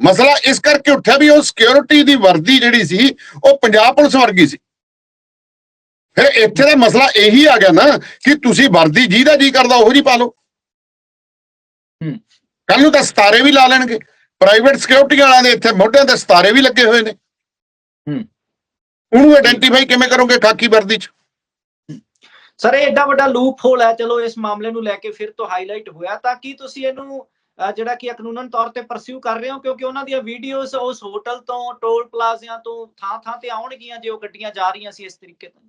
ਮਸਲਾ ਇਸ ਕਰਕੇ ਉੱਠਿਆ ਵੀ ਉਹ ਸਿਕਿਉਰਿਟੀ ਦੀ ਵਰਦੀ ਜਿਹੜੀ ਸੀ ਉਹ ਪੰਜਾਬ ਪੁਲਿਸ ਵਰਗੀ ਸੀ। ਫਿਰ ਇੱਥੇ ਦਾ ਮਸਲਾ ਇਹੀ ਆ ਗਿਆ ਨਾ ਕਿ ਤੁਸੀਂ ਵਰਦੀ ਜਿਹਦਾ ਜੀ ਕਰਦਾ ਉਹੋ ਜੀ ਪਾ ਲਓ। ਹੂੰ। ਕੱਲ ਨੂੰ ਤਾਂ ਸਤਾਰੇ ਵੀ ਲਾ ਲੈਣਗੇ। ਪ੍ਰਾਈਵੇਟ ਸਿਕਿਉਰਿਟੀ ਵਾਲਿਆਂ ਦੇ ਇੱਥੇ ਮੋਢਿਆਂ ਤੇ ਸਤਾਰੇ ਵੀ ਲੱਗੇ ਹੋਏ ਨੇ। ਹੂੰ। ਉਹਨੂੰ ਆਇਡੈਂਟੀਫਾਈ ਕਿਵੇਂ ਕਰੋਗੇ ਖਾਕੀ ਵਰਦੀ 'ਚ? ਸਰ ਇਹ ਏਡਾ ਵੱਡਾ ਲੂਪ ਹੋਲ ਹੈ। ਚਲੋ ਇਸ ਮਾਮਲੇ ਨੂੰ ਲੈ ਕੇ ਫਿਰ ਤੋਂ ਹਾਈਲਾਈਟ ਹੋਇਆ। ਤਾਂ ਕੀ ਤੁਸੀਂ ਇਹਨੂੰ ਜਿਹੜਾ ਕਿ ਕਾਨੂੰਨਨ ਤੌਰ ਤੇ ਪਰਸਿਊ ਕਰ ਰਹੇ ਹੋ? ਕਿਉਂਕਿ ਉਹਨਾਂ ਦੀਆਂ ਵੀਡੀਓਜ਼ ਉਸ ਹੋਟਲ ਤੋਂ ਟੋਲ ਪਲਾਜ਼ਿਆਂ ਤੋਂ ਥਾਂ ਥਾਂ ਤੇ ਆਉਣਗੀਆਂ ਜੇ ਉਹ ਗੱਡੀਆਂ ਜਾ ਰਹੀਆਂ ਸੀ ਇਸ ਤਰੀਕੇ ਤੋਂ।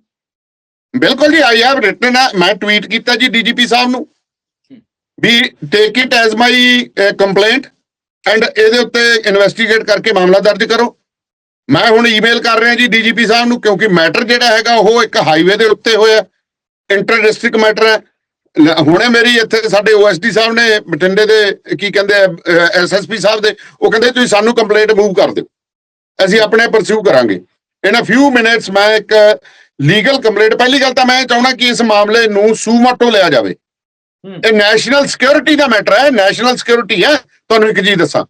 ਬਿਲਕੁਲ ਜੀ ਆਈ ਹੈਵ ਰਿਟਨ ਮੈਂ ਟਵੀਟ ਕੀਤਾ ਜੀ ਡੀਜੀਪੀ ਸਾਹਿਬ ਨੂੰ। We take it as my complaint and ਇਹਦੇ ਉੱਤੇ ਇਨਵੈਸਟੀਗੇਟ ਕਰਕੇ ਮਾਮਲਾ ਦਰਜ ਕਰੋ। ਮੈਂ ਹੁਣ ਈਮੇਲ ਕਰ ਰਿਹਾ ਜੀ ਡੀਜੀਪੀ ਸਾਹਿਬ ਨੂੰ ਕਿਉਂਕਿ ਮੈਟਰ ਜਿਹੜਾ ਹੈਗਾ ਉਹ ਇੱਕ ਹਾਈਵੇ ਦੇ ਉੱਤੇ ਹੋਇਆ। ਇੰਟਰ ਡਿਸਟ੍ਰਿਕਟ ਮੈਟਰ ਹੈ ਹੁਣੇ ਮੇਰੀ ਇੱਥੇ ਸਾਡੇ ਓਐਸਡੀ ਸਾਹਿਬ ਨੇ ਬਠਿੰਡੇ ਦੇ ਕੀ ਕਹਿੰਦੇ ਐਸਐਸਪੀ ਸਾਹਿਬ ਦੇ ਉਹ ਕਹਿੰਦੇ ਤੁਸੀਂ ਸਾਨੂੰ ਕੰਪਲੇਂਟ ਮੂਵ ਕਰ ਦਿਓ। ਅਸੀਂ ਆਪਣੇ ਪਰਸਿਊ ਕਰਾਂਗੇ। ਇਨ ਅ ਫਿਊ ਮਿੰਟਸ ਮੈਂ ਇੱਕ ਲੀਗਲ ਕੰਪਲੇਂਟ ਪਹਿਲੀ ਗੱਲ ਤਾਂ ਮੈਂ ਚਾਹੁੰਦਾ ਕਿ ਇਸ ਮਾਮਲੇ ਨੂੰ ਸੂਮੋਟੋ ਲਿਆ ਜਾਵੇ। ਇਹ ਨੈਸ਼ਨਲ ਸਿਕਿਉਰਿਟੀ ਦਾ ਮੈਟਰ ਹੈ ਨੈਸ਼ਨਲ ਸਿਕਿਉਰਿਟੀ ਹੈ। ਤੁਹਾਨੂੰ ਇੱਕ ਚੀਜ਼ ਦੱਸਾਂ।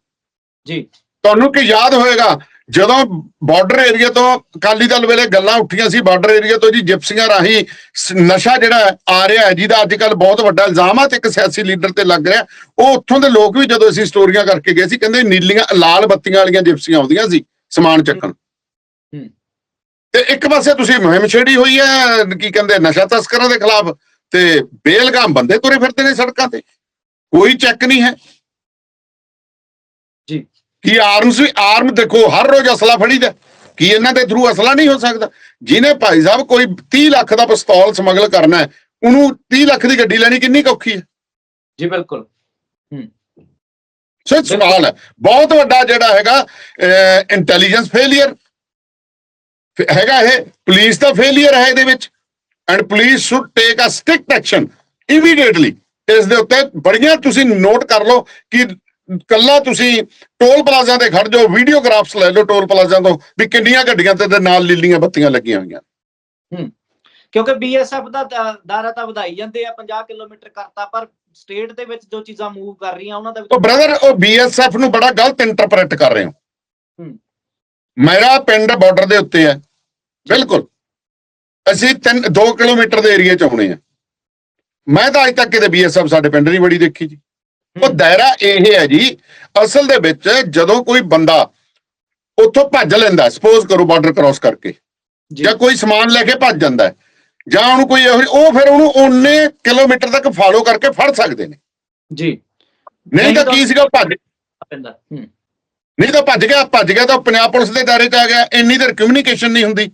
ਜੀ। ਤੁਹਾਨੂੰ ਕੀ ਯਾਦ ਹੋਏਗਾ ਜਦੋਂ ਬਾਰਡਰ ਏਰੀਆ ਤੋਂ ਅਕਾਲੀ ਦਲ ਵੇਲੇ ਗੱਲਾਂ ਉੱਠੀਆਂ ਸੀ ਬਾਰਡਰ ਏਰੀਆ ਤੋਂ ਜੀ ਜਿਪਸੀਆਂ ਰਾਹੀਂ ਨਸ਼ਾ ਜਿਹੜਾ ਆ ਰਿਹਾ ਹੈ ਜਿਹਦਾ ਅੱਜ ਕੱਲ ਬਹੁਤ ਵੱਡਾ ਇਲਜ਼ਾਮ ਆ ਤੇ ਇੱਕ ਸਿਆਸੀ ਲੀਡਰ ਤੇ ਲੱਗ ਰਿਹਾ ਉਹ ਉੱਥੋਂ ਦੇ ਲੋਕ ਵੀ ਜਦੋਂ ਅਸੀਂ ਸਟੋਰੀਆਂ ਕਰਕੇ ਗਏ ਸੀ ਕਹਿੰਦੇ ਨੀਲੀਆਂ ਲਾਲ ਬੱਤੀਆਂ ਵਾਲੀਆਂ ਜਿਪਸੀਆਂ ਆਉਂਦੀਆਂ ਸੀ ਸਮਾਨ ਚੱਕਣ। ਤੇ ਇੱਕ ਪਾਸੇ ਤੁਸੀਂ ਮੁਹਿੰਮ ਛੇੜੀ ਹੋਈ ਹੈ ਕੀ ਕਹਿੰਦੇ ਨਸ਼ਾ ਤਸਕਰਾਂ ਦੇ ਖਿਲਾਫ ਤੇ ਬੇਲਗਾਮ ਬੰਦੇ ਤੁਰੇ ਫਿਰਦੇ ਨੇ ਸੜਕਾਂ ਤੇ ਕੋਈ ਚੈੱਕ ਨਹੀਂ ਹੈ। ਕੀ ਆਰਮਸ ਵੀ ਆਰਮ ਦੇਖੋ ਹਰ ਰੋਜ਼ ਅਸਲਾ ਫੜੀਦਾ। ਕੀ ਇਹਨਾਂ ਦੇ ਥਰੂ ਅਸਲਾ ਨਹੀਂ ਹੋ ਸਕਦਾ? ਜਿਹਨੇ ਭਾਈ ਸਾਹਿਬ ਕੋਈ 30 ਲੱਖ ਦਾ ਪਿਸਤੌਲ ਸਮਗਲ ਕਰਨਾ ਹੈ ਉਹਨੂੰ 30 ਲੱਖ ਦੀ ਗੱਡੀ ਲੈਣੀ ਕਿੰਨੀ ਔਖੀ ਹੈ? ਜੀ ਬਿਲਕੁਲ। ਸੋ ਇਹ ਸਵਾਲ ਹੈ। ਬਹੁਤ ਵੱਡਾ ਜਿਹੜਾ ਹੈਗਾ ਇੰਟੈਲੀਜੈਂਸ ਫੇਲਿਅਰ ਹੈਗਾ ਇਹ। ਪੁਲਿਸ ਦਾ ਫੇਲਿਅਰ ਹੈ ਇਹਦੇ ਵਿੱਚ। And police should take a strict action immediately ਇਸ ਦੇ ਉੱਤੇ ਬੜੀਆਂ ਤੁਸੀਂ ਨੋਟ ਕਰ ਲਓ ਕਿ ਕੱਲਾ ਤੁਸੀਂ ਟੋਲ ਪਲਾਜ਼ਾ ਤੇ ਖੜ ਜਾਓ ਵੀਡੀਓਗ੍ਰਾਫਸ ਲੈ ਲਓ ਟੋਲ ਪਲਾਜ਼ਾ ਤੋਂ ਵੀ ਕਿੰਨੀਆਂ ਗੱਡੀਆਂ ਤੇ ਨਾਲ ਲੀਲੀਆਂ ਬੱਤੀਆਂ ਲੱਗੀਆਂ ਹੋਈਆਂ। ਕਿਉਂਕਿ ਬੀਐਸਐਫ ਦਾ ਦਾਇਰਾ ਤਾਂ ਵਧਾਈ ਜਾਂਦੇ ਆ 50 ਕਿਲੋਮੀਟਰ ਕਰਤਾ ਪਰ ਸਟੇਟ ਦੇ ਵਿੱਚ ਜੋ ਚੀਜ਼ਾਂ ਮੂਵ ਕਰ ਰਹੀਆਂ ਉਹਨਾਂ ਦਾ ਵੀ ਉਹ ਬ੍ਰਦਰ ਉਹ ਬੀਐਸਐਫ ਨੂੰ ਬੜਾ ਗਲਤ ਇੰਟਰਪ੍ਰੀਟ ਕਰ ਰਹੇ ਹੋ। ਹੂੰ। ਮੇਰਾ ਪਿੰਡ ਬਾਰਡਰ ਦੇ ਉੱਤੇ ਹੈ ਬਿਲਕੁਲ। ਅਸੀਂ 3 2 ਕਿਲੋਮੀਟਰ ਦੇ ਏਰੀਆ ਚ ਆਉਣੇ ਆ। ਮੈਂ ਤਾਂ ਅੱਜ ਤੱਕ ਕਿਤੇ ਬੀਐਸਐਫ ਸਾਡੇ ਪਿੰਡ ਨਹੀਂ ਬੜੀ ਦੇਖੀ ਜੀ। ਉਹ। ਦਾਇਰਾ ਇਹ ਹੈ ਜੀ ਅਸਲ ਦੇ ਵਿੱਚ ਜਦੋਂ ਕੋਈ ਬੰਦਾ ਉੱਥੋਂ ਭੱਜ ਲੈਂਦਾ ਸਪੋਜ਼ ਕਰੋ ਬਾਰਡਰ ਕ੍ਰਾਸ ਕਰਕੇ ਜੀ। ਕੋਈ ਸਮਾਨ ਲੈ ਕੇ ਭੱਜ ਜਾਂਦਾ ਹੈ ਜਾਂ ਉਹਨੂੰ ਕੋਈ ਉਹ ਫਿਰ ਉਹਨੂੰ ਉਹਨੇ ਕਿਲੋਮੀਟਰ ਤੱਕ ਫਾਲੋ ਕਰਕੇ ਫੜ ਸਕਦੇ ਨੇ। ਜੀ। ਨਹੀਂ ਤਾਂ ਕੀ ਸੀਗਾ ਭੱਜ ਪੈਂਦਾ। ਨਹੀਂ ਤਾਂ ਭੱਜ ਗਿਆ ਭੱਜ ਗਿਆ ਤਾਂ ਪੰਜਾਬ ਪੁਲਿਸ ਦੇ ਦਾਇਰੇ 'ਚ ਆ ਗਿਆ ਇੰਨੀ ਦੇਰ ਕਮਿਊਨੀਕੇਸ਼ਨ ਨਹੀਂ ਹੁੰਦੀ।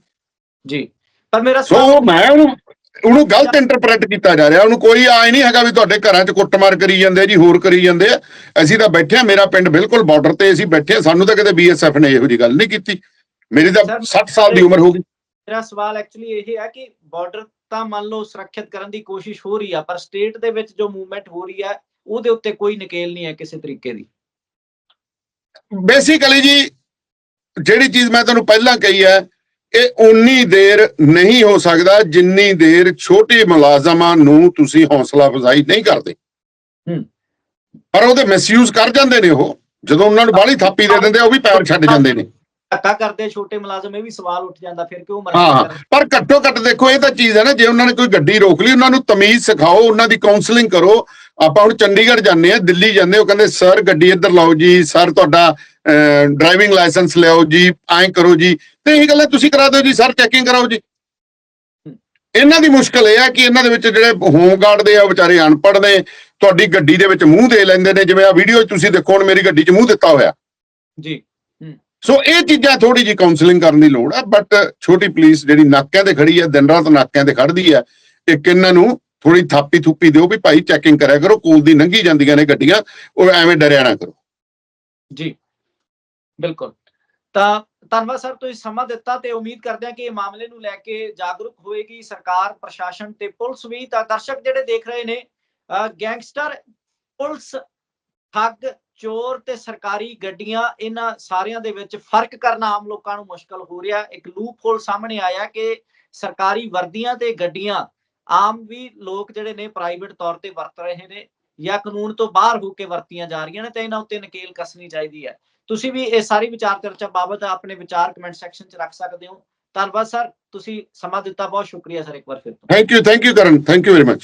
ਜੀ। ਪਰ ਮੇਰਾ ਸੋ ਮੈਂ ਉਹਨੂੰ ਉਹਨੂੰ ਗਲਤ ਇੰਟਰਪ੍ਰੀਟ ਕੀਤਾ ਜਾ ਰਿਹਾ। ਉਹਨੂੰ ਕੋਈ ਆਏ ਨਹੀਂ ਹੈਗਾ ਵੀ ਤੁਹਾਡੇ ਘਰਾਂ 'ਚ ਕੁੱਟਮਾਰ ਕਰੀ ਜਾਂਦੇ ਜੀ ਹੋਰ ਕਰੀ ਜਾਂਦੇ ਆ। ਅਸੀਂ ਤਾਂ ਬੈਠੇ ਆ ਮੇਰਾ ਪਿੰਡ ਬਿਲਕੁਲ ਬਾਰਡਰ ਤੇ ਅਸੀਂ ਬੈਠੇ ਆ ਸਾਨੂੰ ਤਾਂ ਕਦੇ ਬੀਐਸਐਫ ਨੇ ਇਹੋ ਜੀ ਗੱਲ ਨਹੀਂ ਕੀਤੀ। ਮੇਰੀ ਤਾਂ Sir, 60 ਸਾਲ ਦੀ ਉਮਰ ਹੋ ਗਈ। ਮੇਰਾ ਸਵਾਲ ਐਕਚੁਅਲੀ ਇਹ ਹੈ ਕਿ ਬਾਰਡਰ ਤਾਂ ਮੰਨ ਲਓ ਸੁਰੱਖਿਅਤ ਕਰਨ ਦੀ ਕੋਸ਼ਿਸ਼ ਹੋ ਰਹੀ ਆ ਪਰ ਸਟੇਟ ਦੇ ਵਿੱਚ ਜੋ ਮੂਵਮੈਂਟ ਹੋ ਰਹੀ ਹੈ ਉਹਦੇ ਉੱਤੇ ਕੋਈ ਨਕੇਲ ਨਹੀਂ ਹੈ ਕਿਸੇ ਤਰੀਕੇ ਦੀ। ਬੇਸਿਕਲੀ ਜੀ ਜਿਹੜੀ ਚੀਜ਼ ਮੈਂ ਤੁਹਾਨੂੰ ਪਹਿਲਾਂ ਕਹੀ ਹੈ ਇਹ ਉਨੀ ਦੇਰ ਨਹੀਂ ਹੋ ਸਕਦਾ ਜਿੰਨੀ ਦੇਰ ਛੋਟੇ ਮੁਲਾਜ਼ਮਾਂ ਨੂੰ ਤੁਸੀਂ ਹੌਸਲਾ ਅਫਜ਼ਾਈ ਨਹੀਂ ਕਰਦੇ। ਪਰ ਉਹਦੇ ਮਿਸਯੂਜ਼ ਕਰ ਜਾਂਦੇ ਨੇ ਉਹ। ਜਦੋਂ ਉਹਨਾਂ ਨੂੰ ਬਾਹਲੀ ਥਾਪੀ ਦੇ ਦਿੰਦੇ ਆ ਉਹ ਵੀ ਪੈਰ ਛੱਡ ਜਾਂਦੇ ਨੇ। ਧੱਕਾ ਕਰਦੇ ਛੋਟੇ ਮੁਲਾਜ਼ਮ ਇਹ ਵੀ ਸਵਾਲ ਉੱਠ ਜਾਂਦਾ ਫਿਰ ਕਿਉਂ ਹਾਂ ਹਾਂ ਪਰ ਘੱਟੋ ਘੱਟ ਦੇਖੋ ਇਹ ਤਾਂ ਚੀਜ਼ ਹੈ ਨਾ ਜੇ ਉਹਨਾਂ ਨੇ ਕੋਈ ਗੱਡੀ ਰੋਕ ਲਈ ਉਹਨਾਂ ਨੂੰ ਤਮੀਜ਼ ਸਿਖਾਓ ਉਹਨਾਂ ਦੀ ਕਾਉਂਸਲਿੰਗ ਕਰੋ ਆਪਾਂ ਹੁਣ ਚੰਡੀਗੜ੍ਹ ਜਾਂਦੇ ਆ ਦਿੱਲੀ ਜਾਂਦੇ ਉਹ ਕਹਿੰਦੇ ਸਰ ਗੱਡੀ ਇੱਧਰ ਲਾਓ ਜੀ ਸਰ ਤੁਹਾਡਾ ਡਰਾਈਵਿੰਗ ਲਾਇਸੈਂਸ ਲਿਆਓ ਜੀ ਐਂ ਕਰੋ ਜੀ। ਤੇ ਇਹ ਗੱਲਾਂ ਤੁਸੀਂ ਕਰਾ ਦਿਓ ਜੀ ਸਰ ਚੈਕਿੰਗ ਕਰਾਓ ਜੀ। ਇਹਨਾਂ ਦੀ ਮੁਸ਼ਕਲ ਇਹ ਆ ਕਿ ਇਹਨਾਂ ਦੇ ਵਿੱਚ ਜਿਹੜੇ ਹੋਮਗਾਰਡ ਦੇ ਆ ਵਿਚਾਰੇ ਅਨਪੜ੍ਹ ਨੇ ਤੁਹਾਡੀ ਗੱਡੀ ਦੇ ਵਿੱਚ ਮੂੰਹ ਦੇ ਲੈਂਦੇ ਨੇ ਜਿਵੇਂ ਆ ਵੀਡੀਓ 'ਚ ਤੁਸੀਂ ਦੇਖੋ ਹੁਣ ਮੇਰੀ ਗੱਡੀ 'ਚ ਮੂੰਹ ਦਿੱਤਾ ਹੋਇਆ। ਜੀ। ਸੋ ਇਹ ਚੀਜ਼ਾਂ ਥੋੜੀ ਜੀ ਕਾਉਂਸਲਿੰਗ ਕਰਨ ਦੀ ਲੋੜ ਹੈ ਬਟ ਛੋਟੀ ਪੁਲਿਸ ਜਿਹੜੀ ਨਾਕਿਆਂ ਤੇ ਖੜੀ ਹੈ ਦਿਨ ਰਾਤ ਨਾਕਿਆਂ ਤੇ ਖੜਦੀ ਹੈ ਇੱਕ ਇਹਨਾਂ ਨੂੰ ਥੋੜੀ ਥਾਪੀ ਥੁੱਪੀ ਦਿਓ ਵੀ ਭਾਈ ਚੈਕਿੰਗ ਕਰਿਆ ਕਰੋ, ਕੋਲ ਦੀ ਲੰਘੀ ਜਾਂਦੀਆਂ ਨੇ ਗੱਡੀਆਂ, ਉਹ ਐਵੇਂ ਡਰਿਆ ਨਾ ਕਰੋ। ਜੀ, ਬਿਲਕੁਲ। ਤਾਂ ਧੰਨਵਾਦ ਸਰ, ਤੁਸੀਂ ਸਮਾਂ ਦਿੱਤਾ ਤੇ ਉਮੀਦ ਕਰਦੇ ਹਾਂ ਕਿ ਇਹ ਮਾਮਲੇ ਨੂੰ ਲੈ ਕੇ ਜਾਗਰੂਕ ਹੋਏਗੀ ਸਰਕਾਰ, ਪ੍ਰਸ਼ਾਸਨ ਤੇ ਪੁਲਿਸ ਵੀ। ਤਾਂ ਦਰਸ਼ਕ ਜਿਹੜੇ ਦੇਖ ਰਹੇ ਨੇ ਗੈਂਗਸਟਰ, ਪੁਲਿਸ, ਠੱਗ, ਚੋਰ ਤੇ ਸਰਕਾਰੀ ਗੱਡੀਆਂ, ਇਹਨਾਂ ਸਾਰਿਆਂ ਦੇ ਵਿੱਚ ਫ਼ਰਕ ਕਰਨਾ ਆਮ ਲੋਕਾਂ ਨੂੰ ਮੁਸ਼ਕਲ ਹੋ ਰਿਹਾ। ਇੱਕ ਲੂਪ ਹੋਲ ਸਾਹਮਣੇ ਆਇਆ ਕਿ ਸਰਕਾਰੀ ਵਰਦੀਆਂ ਤੇ ਗੱਡੀਆਂ ਆਮ ਵੀ ਲੋਕ ਜਿਹੜੇ ਨੇ ਪ੍ਰਾਈਵੇਟ ਤੌਰ ਤੇ ਵਰਤ ਰਹੇ ਨੇ ਜਾਂ ਕਾਨੂੰਨ ਤੋਂ ਬਾਹਰ ਹੋ ਕੇ ਵਰਤੀਆਂ ਜਾ ਰਹੀਆਂ ਨੇ ਤੇ ਇਹਨਾਂ ਉੱਤੇ ਨਕੇਲ ਕੱਸਣੀ ਚਾਹੀਦੀ ਹੈ। ਤੁਸੀਂ ਵੀ ਇਹ ਸਾਰੀ ਵਿਚਾਰ ਚਰਚਾ ਬਾਬਤ ਆਪਣੇ ਵਿਚਾਰ ਕਮੈਂਟ ਸੈਕਸ਼ਨ 'ਚ ਰੱਖ ਸਕਦੇ ਹੋ। ਧੰਨਵਾਦ ਸਰ ਤੁਸੀਂ ਸਮਾਂ ਦਿੱਤਾ, ਬਹੁਤ ਸ਼ੁਕਰੀਆ ਸਰ ਇੱਕ ਵਾਰ ਫਿਰ ਤੋਂ। Thank you thank you Karan thank you very much